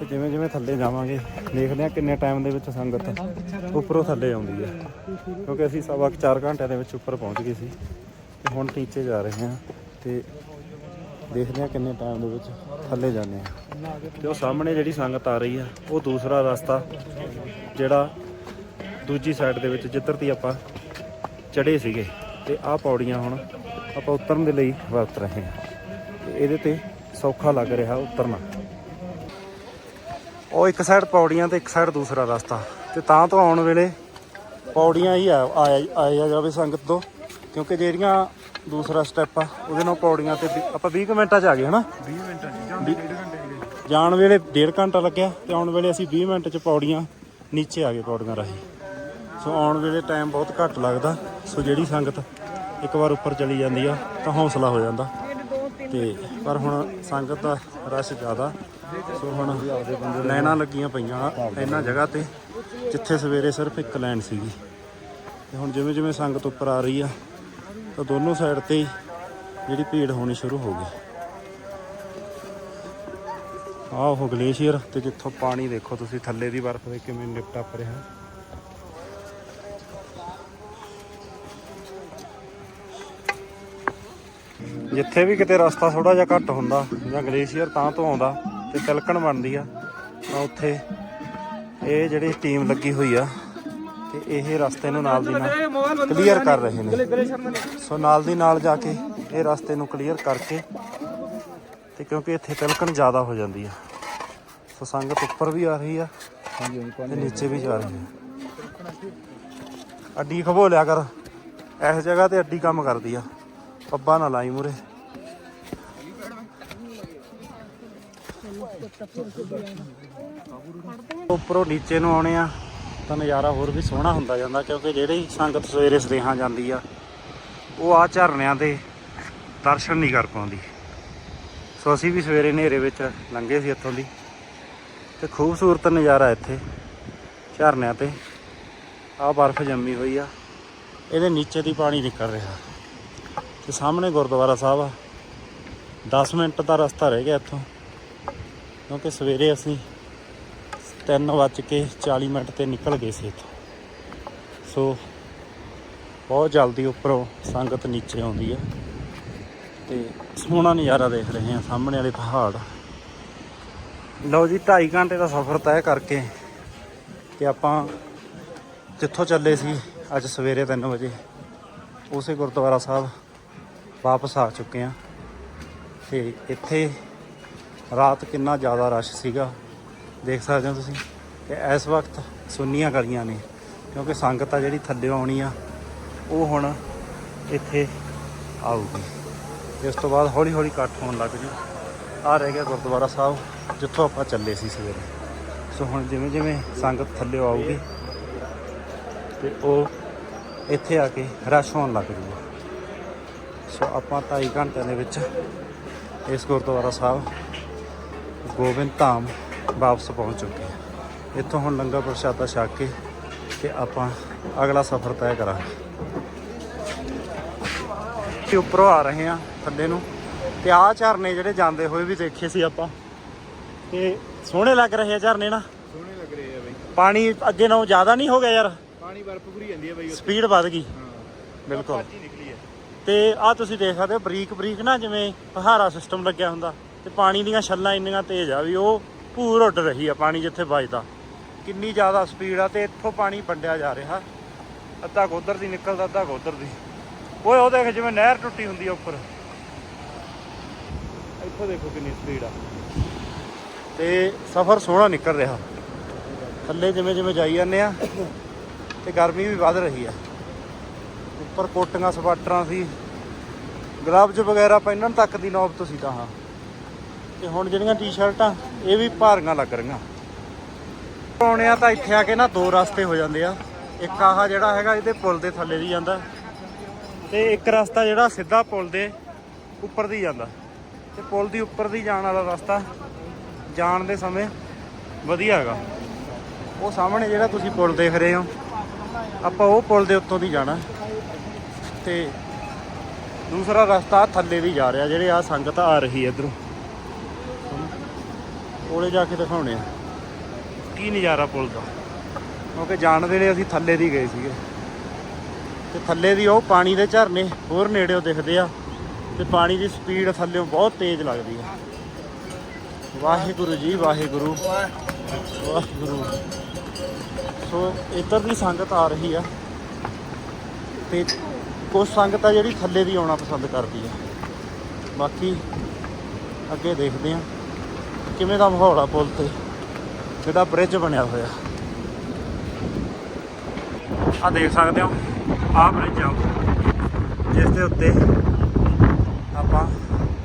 ਤੇ ਜਿਵੇਂ ਜਿਵੇਂ ਥੱਲੇ ਜਾਵਾਂਗੇ, ਦੇਖਦੇ ਆ ਕਿੰਨੇ ਟਾਈਮ ਦੇ ਵਿੱਚ ਸੰਗਤ ਉੱਪਰੋਂ ਥੱਲੇ ਆਉਂਦੀ ਹੈ। ਕਿਉਂਕਿ ਅਸੀਂ ਸਵਾ 4 ਘੰਟਿਆਂ ਦੇ ਵਿੱਚ ਉੱਪਰ ਪਹੁੰਚ ਗਏ ਸੀ। ਤੇ ਹੁਣ ਨੀਚੇ ਜਾ ਰਹੇ ਹਾਂ। ਤੇ ਦੇਖਦੇ ਆ ਕਿੰਨੇ ਟਾਈਮ ਦੇ ਵਿੱਚ ਥੱਲੇ ਜਾਂਦੇ ਆ ਤੇ ਉਹ ਸਾਹਮਣੇ ਜਿਹੜੀ ਸੰਗਤ ਆ ਰਹੀ ਆ, ਉਹ ਦੂਸਰਾ ਰਸਤਾ, ਜਿਹੜਾ ਦੂਜੀ ਸਾਈਡ ਦੇ ਵਿੱਚ ਜਿੱਧਰ ਦੀ ਆਪਾਂ ਚੜੇ ਸੀਗੇ, ਤੇ ਆਹ ਪੌੜੀਆਂ ਹੁਣ ਆਪਾਂ ਉਤਰਨ ਦੇ ਲਈ ਵਰਤ ਰਹੇ ਹਾਂ। ਤੇ ਇਹਦੇ ਤੇ ਸੌਖਾ ਲੱਗ ਰਿਹਾ ਉਤਰਨਾ। ਉਹ ਇੱਕ ਸਾਈਡ ਪੌੜੀਆਂ ਤੇ ਇੱਕ ਸਾਈਡ ਦੂਸਰਾ ਰਸਤਾ। ਤੇ ਤਾਂ ਤੋਂ ਆਉਣ ਵੇਲੇ ਪੌੜੀਆਂ ਹੀ ਆ ਆਇਆ ਆਇਆ ਜਾਵੇ ਸੰਗਤ ਤੋਂ, ਕਿਉਂਕਿ ਜਿਹੜੀਆਂ ਦੂਸਰਾ ਸਟੈਪ ਆ ਉਹਦੇ ਨਾਲ ਪੌੜੀਆਂ ਤੇ ਵੀ- ਆਪਾਂ 20 ਕੁ ਮਿੰਟਾਂ ਚ ਆ ਗਏ ਹਨਾ? 20 ਮਿੰਟਾਂ ਚ ਜਾਣ ਵੇਲੇ ਡੇਢ ਘੰਟਾ ਲੱਗਿਆ ਤੇ ਆਉਣ ਵੇਲੇ ਅਸੀਂ 20 ਮਿੰਟ ਚ ਪੌੜੀਆਂ ਨੀਚੇ ਆ ਗਏ ਪੌੜੀਆਂ ਰਾਹੀਂ। ਸੋ ਆਉਣ ਵੇਲੇ ਟਾਈਮ ਬਹੁਤ ਘੱਟ ਲੱਗਦਾ। ਸੋ ਜਿਹੜੀ ਸੰਗਤ ਇੱਕ ਵਾਰ ਉੱਪਰ ਚਲੀ ਜਾਂਦੀ ਆ ਤਾਂ ਹੌਸਲਾ ਹੋ ਜਾਂਦਾ। ਤੇ ਪਰ ਹੁਣ ਸੰਗਤ ਦਾ ਰਸ਼ ਜ਼ਿਆਦਾ। ਸੋ ਹੁਣ ਲਾਈਨਾਂ ਲੱਗੀਆਂ ਪਈਆਂ ਇਹਨਾਂ ਜਗ੍ਹਾ ਤੇ ਜਿੱਥੇ ਸਵੇਰੇ ਸਿਰਫ ਇੱਕ ਲਾਈਨ ਸੀਗੀ। ਤੇ ਹੁਣ ਜਿਵੇਂ ਜਿਵੇਂ ਸੰਗਤ ਉੱਪਰ ਆ ਰਹੀ ਆ ਤਾਂ ਦੋਨੋਂ ਸਾਈਡ ਤੇ ਹੀ ਜਿਹੜੀ ਭੀੜ ਹੋਣੀ ਸ਼ੁਰੂ ਹੋ ਗਈ। ਆਹ ਉਹ ਗਲੇਸ਼ੀਅਰ ਤੇ ਜਿੱਥੋਂ ਪਾਣੀ ਦੇਖੋ ਤੁਸੀਂ, ਥੱਲੇ ਦੀ ਬਰਫ਼ ਦੇ ਕਿਵੇਂ ਨਿਪਟ ਰਿਹਾ ਜਿੱਥੇ ਵੀ ਕਿਤੇ ਰਸਤਾ ਥੋੜਾ ਜਿਹਾ ਘੱਟ ਹੁੰਦਾ ਜਾਂ ਗਲੇਸ਼ੀਅਰ ਤਾਂ ਤੋਂ ਆਉਂਦਾ ਤੇ ਤਿਲਕਣ ਬਣਦੀ ਆ, ਤਾਂ ਉੱਥੇ ਇਹ ਜਿਹੜੀ ਟੀਮ ਲੱਗੀ ਹੋਈ ਆ ਤੇ ਇਹ ਰਸਤੇ ਨੂੰ ਨਾਲ ਦੀ ਨਾਲ ਕਲੀਅਰ ਕਰ ਰਹੇ ਨੇ। ਸੋ ਨਾਲ ਦੀ ਨਾਲ ਜਾ ਕੇ ਇਹ ਰਸਤੇ ਨੂੰ ਕਲੀਅਰ ਕਰਕੇ ਤੇ ਕਿਉਂਕਿ ਇੱਥੇ ਤਿਲਕਣ ਜ਼ਿਆਦਾ ਹੋ ਜਾਂਦੀ ਆ। ਸੋ ਸੰਗਤ ਉੱਪਰ ਵੀ ਆ ਰਹੀ ਆ ਤੇ ਨੀਚੇ ਵੀ ਜਾ ਰਹੀ ਆ। ਅੱਡੀ ਖਬੋ ਲਿਆ ਕਰ। ਇਸ ਜਗ੍ਹਾ ਤੇ ਅੱਡੀ ਕੰਮ ਕਰਦੀ ਆ। ਪੱਬਾ ਨਾ ਲਾਈ ਮੂਰੇ ਉੱਪਰੋਂ ਨੀਚੇ ਨੂੰ ਆਉਣੇ ਆ। ਤਾਂ ਨਜ਼ਾਰਾ ਹੋਰ ਵੀ ਸੋਹਣਾ ਹੁੰਦਾ ਜਾਂਦਾ ਕਿਉਂਕਿ ਜਿਹੜੀ ਸੰਗਤ ਸਵੇਰੇ ਸਦੇਹਾਂ ਜਾਂਦੀ ਆ, ਉਹ ਆ ਝਰਨਿਆਂ ਦੇ ਦਰਸ਼ਨ ਨਹੀਂ ਕਰ ਪਾਉਂਦੀ। ਸੋ ਅਸੀਂ ਵੀ ਸਵੇਰੇ ਹਨੇਰੇ ਵਿੱਚ ਲੰਘੇ ਸੀ ਇੱਥੋਂ ਦੀ ਤੇ ਖੂਬਸੂਰਤ ਨਜ਼ਾਰਾ ਇੱਥੇ ਝਰਨਿਆਂ ਤੇ। ਆਹ ਬਰਫ਼ ਜੰਮੀ ਹੋਈ ਆ, ਇਹਦੇ ਨੀਚੇ ਦੀ ਪਾਣੀ ਨਿਕਲ ਰਿਹਾ। ਤੇ ਸਾਹਮਣੇ ਗੁਰਦੁਆਰਾ ਸਾਹਿਬ ਆ। 10 ਮਿੰਟ ਦਾ ਰਸਤਾ ਰਹਿ ਗਿਆ ਇੱਥੋਂ, ਕਿਉਂਕਿ ਸਵੇਰੇ ਅਸੀਂ 3 ਵੱਜ ਕੇ 40 ਮਿੰਟ ਤੇ ਨਿਕਲ ਗਏ ਸੀ ਇੱਥੋਂ। ਸੋ ਬਹੁਤ ਜਲਦੀ ਉੱਪਰੋਂ ਸੰਗਤ ਨੀਚੇ ਆਉਂਦੀ ਹੈ ਤੇ ਸੋਹਣਾ ਨਜ਼ਾਰਾ ਦੇਖ ਰਹੇ ਹਾਂ ਸਾਹਮਣੇ ਵਾਲੇ ਪਹਾੜ। ਲਓ ਜੀ 2.5 ਘੰਟੇ ਦਾ ਸਫ਼ਰ ਤੈਅ ਕਰਕੇ ਤੇ ਆਪਾਂ ਜਿੱਥੋਂ ਚੱਲੇ ਸੀ ਅੱਜ ਸਵੇਰੇ 3 ਵਜੇ, ਉਸੇ ਗੁਰਦੁਆਰਾ ਸਾਹਿਬ ਵਾਪਸ ਆ ਚੁੱਕੇ ਆ। ਤੇ ਇੱਥੇ ਰਾਤ ਕਿੰਨਾ ਜ਼ਿਆਦਾ ਰਸ਼ ਸੀਗਾ। ਦੇਖ ਸਕਦੇ ਹੋ ਤੁਸੀਂ ਕਿ ਇਸ ਵਕਤ ਸੁੰਨੀਆਂ ਗਲੀਆਂ ਨੇ, ਕਿਉਂਕਿ ਸੰਗਤ ਆ ਜਿਹੜੀ ਥੱਲੇ ਆਉਣੀ ਆ, ਉਹ ਹੁਣ ਇੱਥੇ ਆਊਗੀ। ਇਸ ਤੋਂ ਬਾਅਦ ਹੌਲੀ ਹੌਲੀ ਇਕੱਠ ਹੋਣ ਲੱਗ ਜੂ। ਆ ਰਹਿ ਗਿਆ ਗੁਰਦੁਆਰਾ ਸਾਹਿਬ, ਜਿੱਥੋਂ ਆਪਾਂ ਚੱਲੇ ਸੀ ਸਵੇਰੇ। ਸੋ ਹੁਣ ਜਿਵੇਂ ਜਿਵੇਂ ਸੰਗਤ ਥੱਲੇ ਆਊਗੀ, ਤੇ ਉਹ ਇੱਥੇ ਆ ਕੇ ਰਸ਼ ਹੋਣ ਲੱਗ ਜੂਗਾ। ਸੋ ਆਪਾਂ 2.5 ਘੰਟਿਆਂ ਦੇ ਵਿੱਚ ਇਸ ਗੁਰਦੁਆਰਾ ਸਾਹਿਬ, ਗੋਬਿੰਦ ਧਾਮ ਵਾਪਸ ਪਹੁੰਚ ਚੁੱਕੇ ਹਾਂ। ਇੱਥੋਂ ਹੁਣ ਲੰਗਰ ਪ੍ਰਸ਼ਾਦਾ ਛਕ ਕੇ ਤੇ ਆਪਾਂ ਅਗਲਾ ਸਫ਼ਰ ਤੈਅ ਕਰਾਂਗੇ। ਤੇ ਉੱਪਰੋਂ ਆ ਰਹੇ ਆ ਥੱਲੇ ਨੂੰ ਤੇ ਆਹ ਝਰਨੇ ਜਿਹੜੇ ਜਾਂਦੇ ਹੋਏ ਵੀ ਦੇਖੇ ਸੀ ਆਪਾਂ। ਤੇ ਸੋਹਣੇ ਲੱਗ ਰਹੇ ਆ ਝਰਨੇ ਨਾ। ਸੋਹਣੇ ਲੱਗ ਰਹੇ ਆ ਬਈ। ਪਾਣੀ ਅੱਗੇ ਨਾਲੋਂ ਜ਼ਿਆਦਾ ਨਹੀਂ ਹੋ ਗਿਆ ਯਾਰ। ਪਾਣੀ ਬਰਫ਼ ਪੂਰੀ ਜਾਂਦੀ ਹੈ ਬਈ ਸਪੀਡ ਵੱਧ ਗਈ। ਬਿਲਕੁਲ। ਹੈ ਤੇ ਆ ਤੁਸੀਂ ਦੇਖ ਸਕਦੇ ਹੋ ਬਰੀਕ ਬਰੀਕ ਨਾ ਜਿਵੇਂ ਪਹਾੜਾ ਸਿਸਟਮ ਲੱਗਿਆ ਹੁੰਦਾ। ਤੇ ਪਾਣੀ ਦੀਆਂ ਛੱਲਾਂ ਇੰਨੀਆਂ ਤੇਜ਼ ਆ ਵੀ ਉਹ ਭੂਰ ਉੱਡ ਰਹੀ ਆ ਪਾਣੀ ਜਿੱਥੇ ਵੱਜਦਾ। ਕਿੰਨੀ ਜ਼ਿਆਦਾ ਸਪੀਡ ਆ ਤੇ ਇੱਥੋਂ ਪਾਣੀ ਵੰਡਿਆ ਜਾ ਰਿਹਾ। ਅੱਧਾ ਕੁ ਦੀ ਨਿਕਲਦਾ, ਅੱਧਾ ਕੁ ਦੀ। ਓਏ, ਉਹ ਦੇਖ ਜਿਵੇਂ ਨਹਿਰ ਟੁੱਟੀ ਹੁੰਦੀ ਆ ਉੱਪਰ। ਇੱਥੋਂ ਦੇਖੋ ਕਿੰਨੀ ਸਪੀਡ ਆ। ਤੇ ਸਫ਼ਰ ਸੋਹਣਾ ਨਿਕਲ ਰਿਹਾ। ਥੱਲੇ ਜਿਵੇਂ ਜਿਵੇਂ ਜਾਈ ਜਾਂਦੇ ਆ, ਤੇ ਗਰਮੀ ਵੀ ਵੱਧ ਰਹੀ ਆ। ਉੱਪਰ ਕੋਟੀਆਂ, ਸਵਾਟਰਾਂ ਸੀ। ਗਲਵਜ਼ ਵਗੈਰਾ ਪਹਿਨਣ ਤੱਕ ਦੀ ਨੌਬਤ ਸੀ ਤਾਂ ਹਾਂ। ਤੇ ਹੁਣ ਜਿਹੜੀਆਂ ਟੀ-ਸ਼ਰਟਾਂ, ਇਹ ਵੀ ਭਾਰੀਆਂ ਲੱਗ ਰਹੀਆਂ। ਪਾਉਣੇ ਆ ਤਾਂ ਇੱਥੇ ਆ ਕੇ ਨਾ ਦੋ ਰਸਤੇ ਹੋ ਜਾਂਦੇ ਆ। ਇੱਕ ਆਹ ਜਿਹੜਾ ਹੈਗਾ, ਇਹਦੇ ਪੁਲ ਦੇ ਥੱਲੇ ਦੀ ਜਾਂਦਾ। ਤੇ ਇੱਕ ਰਸਤਾ ਜਿਹੜਾ ਸਿੱਧਾ ਪੁਲ ਦੇ ਉੱਪਰ ਦੀ ਜਾਂਦਾ। ਤੇ ਪੁਲ ਦੀ ਉੱਪਰ ਦੀ ਜਾਣ ਵਾਲਾ ਰਸਤਾ ਜਾਣ ਦੇ ਸਮੇਂ ਵਧੀਆ ਹੈਗਾ। ਉਹ ਸਾਹਮਣੇ ਜਿਹੜਾ ਤੁਸੀਂ ਪੁਲ ਦੇਖ ਰਹੇ ਹੋ, ਆਪਾਂ ਉਹ ਪੁਲ ਦੇ ਉੱਤੋਂ ਦੀ ਜਾਣਾ। ਤੇ ਦੂਸਰਾ ਰਸਤਾ ਥੱਲੇ ਦੀ ਜਾ ਰਿਹਾ, ਜਿਹੜੇ ਆ ਸੰਗਤ ਆ ਰਹੀ ਹੈ ਇਧਰੋਂ। ਕੋਲੇ ਜਾ ਕੇ ਦਿਖਾਉਣੇ ਆ। ਕੀ ਨਜ਼ਾਰਾ ਪੁਲ ਦਾ? ਕਿਉਂਕਿ ਜਾਣ ਵੇਲੇ ਅਸੀਂ ਥੱਲੇ ਦੀ ਗਏ ਸੀਗੇ। ਤੇ ਥੱਲੇ ਦੀ ਉਹ ਪਾਣੀ ਦੇ ਝਰਨੇ ਹੋਰ ਨੇੜਿਓਂ ਦਿਖਦੇ ਆ। ਤੇ ਪਾਣੀ ਦੀ ਸਪੀਡ ਥੱਲੇੋਂ ਬਹੁਤ ਤੇਜ਼ ਲੱਗਦੀ ਆ। ਵਾਹਿਗੁਰੂ ਜੀ ਵਾਹਿਗੁਰੂ। ਵਾਹਿਗੁਰੂ। ਸੋ ਇੱਧਰ ਦੀ ਸੰਗਤ ਆ ਰਹੀ ਆ। ਤੇ ਕੁਝ ਸੰਗਤ ਆ ਜਿਹੜੀ ਥੱਲੇ ਦੀ ਆਉਣਾ ਪਸੰਦ ਕਰਦੀ ਆ। ਬਾਕੀ ਅੱਗੇ ਦੇਖਦੇ ਆ। ਕਿਵੇਂ ਦਾ ਮਾਹੌਲ ਆ ਪੁਲ ਤੇ? ਜਿਹੜਾ ਬ੍ਰਿਜ ਬਣਿਆ ਹੋਇਆ। ਆ ਦੇਖ ਸਕਦੇ ਹੋ ਆ ਬ੍ਰਿਜ ਆ ਜਿਸ ਦੇ ਉੱਤੇ ਆਪਾਂ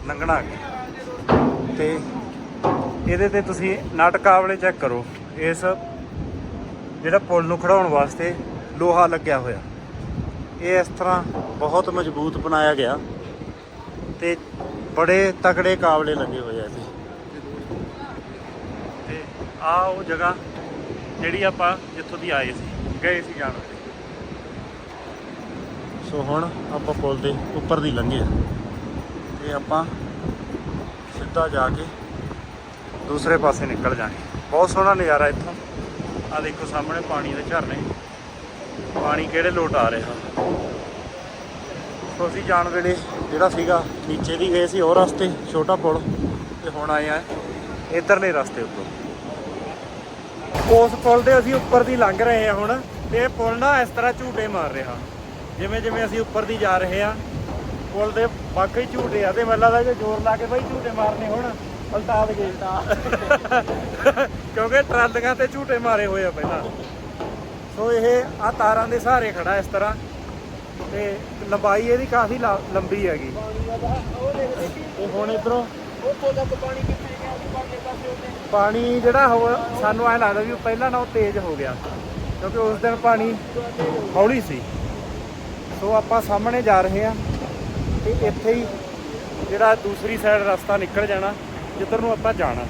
ਲੰਘਣਾ ਅੱਗੇ। ਤੇ ਇਹਦੇ ਤੇ ਤੁਸੀਂ ਨਾਟਕਾਵਲੇ ਚੈੱਕ ਕਰੋ। ਇਸ ਜਿਹੜਾ ਪੁਲ ਨੂੰ ਖੜਾਉਣ ਵਾਸਤੇ ਲੋਹਾ ਲੱਗਿਆ ਹੋਇਆ। ਇਹ ਇਸ ਤਰ੍ਹਾਂ ਬਹੁਤ ਮਜ਼ਬੂਤ ਬਣਾਇਆ ਗਿਆ। ਤੇ ਬੜੇ ਤਕੜੇ ਕਾਬਲੇ ਲੱਗੇ ਹੋਏ ਆ ਉਹ ਜਗ੍ਹਾ ਜਿਹੜੀ ਆਪਾਂ ਜਿੱਥੋਂ ਦੀ ਆਏ ਸੀ, ਗਏ ਸੀ ਜਾਣ ਵੇਲੇ। ਸੋ ਹੁਣ ਆਪਾਂ ਪੁਲ ਦੇ ਉੱਪਰ ਦੀ ਲੰਘੇ ਆ ਤੇ ਆਪਾਂ ਸਿੱਧਾ ਜਾ ਕੇ ਦੂਸਰੇ ਪਾਸੇ ਨਿਕਲ ਜਾਾਂਗੇ ਬਹੁਤ ਸੋਹਣਾ ਨਜ਼ਾਰਾ ਇੱਥੋਂ। ਆ ਦੇਖੋ ਸਾਹਮਣੇ ਪਾਣੀ ਦੇ ਝਰਨੇ। ਪਾਣੀ ਕਿਹੜੇ ਲੋਟ ਆ ਰਿਹਾ? ਸੋ ਅਸੀਂ ਜਾਣ ਵੇਲੇ ਜਿਹੜਾ ਸੀਗਾ ਨੀਚੇ ਦੀ ਗਏ ਸੀ ਉਹ ਰਸਤੇ, ਛੋਟਾ ਪੁਲ, ਤੇ ਹੁਣ ਆਏ ਆ ਇਧਰਲੇ ਰਸਤੇ ਉੱਪਰ। ਉਸ ਪੁਲ ਦੇ ਅਸੀਂ ਉੱਪਰ ਦੀ ਲੰਘ ਰਹੇ ਹਾਂ ਹੁਣ ਤੇ ਇਹ ਪੁਲ ਨਾ ਇਸ ਤਰ੍ਹਾਂ ਝੂਟੇ ਮਾਰ ਰਿਹਾ। ਜਿਵੇਂ ਜਿਵੇਂ ਅਸੀਂ ਉੱਪਰ ਦੀ ਜਾ ਰਹੇ ਹਾਂ ਪੁਲ ਦੇ ਵਾਕਈ ਝੂਟੇ ਆ ਤੇ ਮੈਨੂੰ ਲੱਗਦਾ ਜੇ ਜ਼ੋਰ ਲਾ ਕੇ ਬਾਈ ਝੂਟੇ ਮਾਰਨੇ ਹੁਣ ਪਲਟਾ ਦੇ ਕਿਉਂਕਿ ਟਰਾਲੀਆਂ ਤੇ ਝੂਟੇ ਮਾਰੇ ਹੋਏ ਆ ਪਹਿਲਾਂ। ਸੋ ਇਹ ਆ ਤਾਰਾਂ ਦੇ ਸਹਾਰੇ ਖੜਾ ਇਸ ਤਰ੍ਹਾਂ ਤੇ ਲੰਬਾਈ ਇਹਦੀ ਕਾਫੀ ਲੰਬੀ ਹੈਗੀ। ਹੁਣ ਇਧਰੋਂ ਪਾਣੀ ਪਾਣੀ ਜਿਹੜਾ ਹੋ ਸਾਨੂੰ ਐਂ ਲੱਗਦਾ ਵੀ ਉਹ ਪਹਿਲਾਂ ਨਾਲੋਂ ਤੇਜ਼ ਹੋ ਗਿਆ, ਕਿਉਂਕਿ ਉਸ ਦਿਨ ਪਾਣੀ ਹੌਲੀ ਸੀ। ਸੋ ਆਪਾਂ ਸਾਹਮਣੇ ਜਾ ਰਹੇ ਹਾਂ ਤੇ ਇੱਥੇ ਹੀ ਜਿਹੜਾ ਦੂਸਰੀ ਸਾਈਡ ਰਸਤਾ ਨਿਕਲ ਜਾਣਾ, ਜਿੱਧਰ ਨੂੰ ਆਪਾਂ ਜਾਣਾ।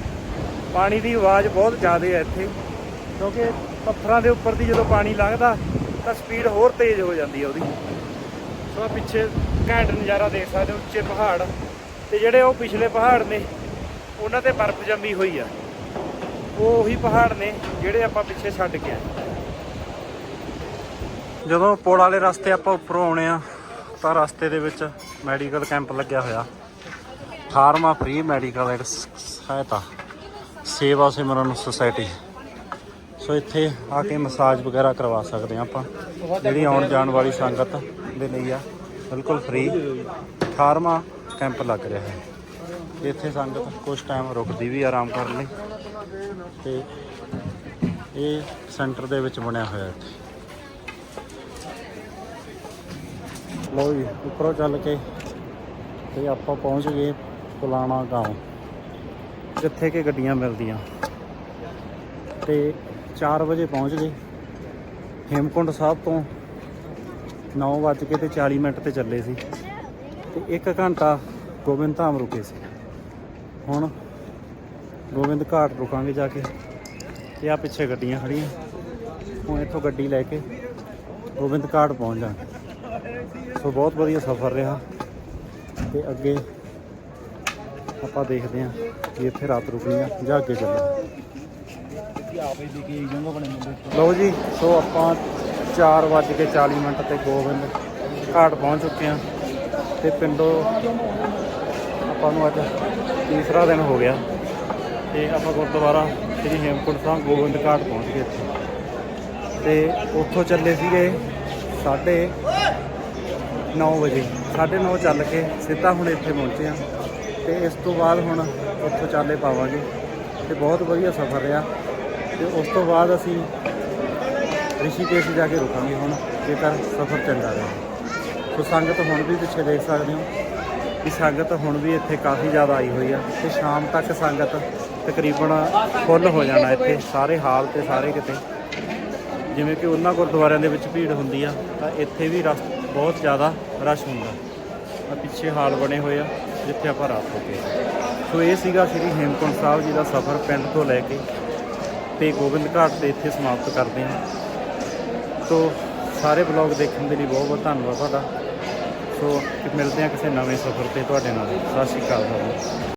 ਪਾਣੀ ਦੀ ਆਵਾਜ਼ ਬਹੁਤ ਜ਼ਿਆਦਾ ਹੈ ਇੱਥੇ, ਕਿਉਂਕਿ ਪੱਥਰਾਂ ਦੇ ਉੱਪਰ ਦੀ ਜਦੋਂ ਪਾਣੀ ਲੰਘਦਾ, ਤਾਂ ਸਪੀਡ ਹੋਰ ਤੇਜ਼ ਹੋ ਜਾਂਦੀ ਹੈ ਉਹਦੀ। ਸੋ ਆਹ ਪਿੱਛੇ ਘੈਂਟ ਨਜ਼ਾਰਾ ਦੇਖ ਸਕਦੇ ਹੋ, ਉੱਚੇ ਪਹਾੜ। ਤੇ ਜਿਹੜੇ ਉਹ ਪਿਛਲੇ ਪਹਾੜ ਨੇ ਉਹਨਾਂ ਤੇ ਬਰਫ਼ ਜੰਮੀ ਹੋਈ ਆ। ਉਹ ਉਹੀ ਪਹਾੜ ਨੇ ਜਿਹੜੇ ਆਪਾਂ ਪਿੱਛੇ ਛੱਡ ਕੇ ਆਏ। ਜਦੋਂ ਪੁਲ ਵਾਲੇ ਰਸਤੇ ਆਪਾਂ ਉੱਪਰੋਂ ਆਉਣੇ ਆ, ਤਾਂ ਰਸਤੇ ਦੇ ਵਿੱਚ ਮੈਡੀਕਲ ਕੈਂਪ ਲੱਗਿਆ ਹੋਇਆ। ਫਾਰਮਾ ਫ੍ਰੀ ਮੈਡੀਕਲ ਐਡ ਸਹਾਇਤਾ, ਸੇਵਾ ਸਿਮਰਨ ਸੁਸਾਇਟੀ। ਸੋ ਇੱਥੇ ਆ ਕੇ ਮਸਾਜ ਵਗੈਰਾ ਕਰਵਾ ਸਕਦੇ ਆ ਆਪਾਂ, ਜਿਹੜੀ ਆਉਣ ਜਾਣ ਵਾਲੀ ਸੰਗਤ ਦੇ ਲਈ ਆ, ਬਿਲਕੁਲ ਫ੍ਰੀ। ਫਾਰਮਾ ਕੈਂਪ ਲੱਗ ਰਿਹਾ ਹੈ। ਇੱਥੇ ਸੰਗਤ ਕੁਝ ਟਾਈਮ ਰੁਕਦੀ ਵੀ ਆਰਾਮ ਕਰਨ ਲਈ ਤੇ ਇਹ ਸੈਂਟਰ ਦੇ ਵਿੱਚ ਬਣਿਆ ਹੋਇਆ ਇੱਥੇ ਲਓ ਜੀ ਉੱਪਰੋਂ ਚੱਲ ਕੇ ਤੇ ਆਪਾਂ ਪਹੁੰਚ ਗਏ ਪੁਲਾਣਾ گاؤں ਜਿੱਥੇ ਕਿ ਗੱਡੀਆਂ ਮਿਲਦੀਆਂ ਤੇ 4 ਵਜੇ ਪਹੁੰਚ ਗਏ ਹੇਮਕੁੰਡ ਸਾਹਿਬ ਤੋਂ 9 ਵੱਜ ਕੇ ਤੇ 40 ਮਿੰਟ ਤੇ ਚੱਲੇ ਸੀ ਤੇ 1 ਘੰਟਾ ਗੋਬਿੰਦ ਧਾਮ ਰੁਕੇ ਸੀ ਹੁਣ ਗੋਬਿੰਦ ਘਾਟ ਰੁਕਾਂਗੇ ਜਾ ਕੇ ਤੇ ਆ ਪਿੱਛੇ ਗੱਡੀਆਂ ਖੜੀਆਂ ਹੁਣ ਇੱਥੋਂ ਗੱਡੀ ਲੈ ਕੇ ਗੋਬਿੰਦ ਘਾਟ ਪਹੁੰਚ ਜਾਵਾਂਗੇ ਸੋ ਬਹੁਤ ਵਧੀਆ ਸਫ਼ਰ ਰਿਹਾ ਤੇ ਅੱਗੇ ਆਪਾਂ ਦੇਖਦੇ ਹਾਂ ਕਿ ਇੱਥੇ ਰਾਤ ਰੁਕਣੀ ਆ ਜਾਂ ਅੱਗੇ ਚੱਲਣਾ ਲਓ ਜੀ, ਸੋ ਆਪਾਂ 4:40 ਮਿੰਟ ਤੇ ਗੋਬਿੰਦ ਘਾਟ ਪਹੁੰਚ ਚੁੱਕੇ ਹਾਂ ਤੇ ਪਿੰਡੋਂ ਆਪਾਂ ਨੂੰ ਅੱਜ ਤੀਸਰਾ ਦਿਨ ਹੋ ਗਿਆ ਤੇ ਆਪਾਂ ਗੁਰਦੁਆਰਾ ਸ੍ਰੀ ਹੇਮਕੁੰਟ ਸਾਹਿਬ ਗੋਬਿੰਦ ਘਾਟ ਪਹੁੰਚ ਗਏ ਇੱਥੇ। ਤੇ ਉੱਥੋਂ ਚੱਲੇ ਸੀਗੇ ਸਾਢੇ 9 ਵਜੇ 9:30 ਚੱਲ ਕੇ ਸਿੱਧਾ ਹੁਣ ਇੱਥੇ ਪਹੁੰਚੇ ਆ ਤੇ ਇਸ ਤੋਂ ਬਾਅਦ ਹੁਣ ਉੱਥੋਂ ਚਾਲੇ ਪਾਵਾਂਗੇ ਤੇ ਬਹੁਤ ਵਧੀਆ ਸਫ਼ਰ ਰਿਹਾ। ਤੇ ਉਸ ਤੋਂ ਬਾਅਦ ਅਸੀਂ ਰਿਸ਼ੀਕੇਸ਼ ਜਾ ਕੇ ਰੁਕਾਂਗੇ ਹੁਣ, ਜੇਕਰ ਸਫ਼ਰ ਚੰਗਾ ਰਿਹਾ। ਸੋ ਸੰਗਤ ਹੁਣ ਵੀ ਪਿੱਛੇ ਦੇਖ ਸਕਦੇ ਹੋ। ਕਿ ਸੰਗਤ ਹੁਣ ਵੀ ਇੱਥੇ ਕਾਫੀ ਜ਼ਿਆਦਾ ਆਈ ਹੋਈ ਆ ਤੇ ਸ਼ਾਮ ਤੱਕ ਸੰਗਤ ਤਕਰੀਬਨ ਫੁੱਲ ਹੋ ਜਾਣਾ ਇੱਥੇ, ਸਾਰੇ ਹਾਲ ਤੇ ਸਾਰੇ ਕਿਤੇ। ਜਿਵੇਂ ਕਿ ਉਹਨਾਂ ਗੁਰਦੁਆਰਿਆਂ ਦੇ ਵਿੱਚ ਭੀੜ ਹੁੰਦੀ ਆ, ਤਾਂ ਇੱਥੇ ਵੀ ਰਸ, ਬਹੁਤ ਜ਼ਿਆਦਾ ਰਸ਼ ਹੁੰਦਾ। ਆ ਪਿੱਛੇ ਹਾਲ ਬਣੇ ਹੋਏ ਆ, ਜਿੱਥੇ ਆਪਾਂ ਰਾਤ ਰੁਕੇ ਸੋ ਇਹ ਸੀਗਾ ਸ੍ਰੀ ਹੇਮਕੁੰਟ ਸਾਹਿਬ ਜੀ ਦਾ ਸਫ਼ਰ ਪਿੰਡ ਤੋਂ ਲੈ ਕੇ ਤੇ ਗੋਬਿੰਦ ਘਾਟ ਤੇ ਇੱਥੇ ਸਮਾਪਤ ਕਰਦੇ ਹਾਂ। ਸੋ ਸਾਰੇ ਬਲੌਗ ਦੇਖਣ ਦੇ ਲਈ ਬਹੁਤ ਬਹੁਤ ਧੰਨਵਾਦ ਤੁਹਾਡਾ। ਸੋ ਮਿਲਦੇ ਹਾਂ ਕਿਸੇ ਨਵੇਂ ਸਫ਼ਰ ਤੇ ਤੁਹਾਡੇ ਨਾਲ। ਸਤਿ ਸ਼੍ਰੀ ਅਕਾਲ ਜੀ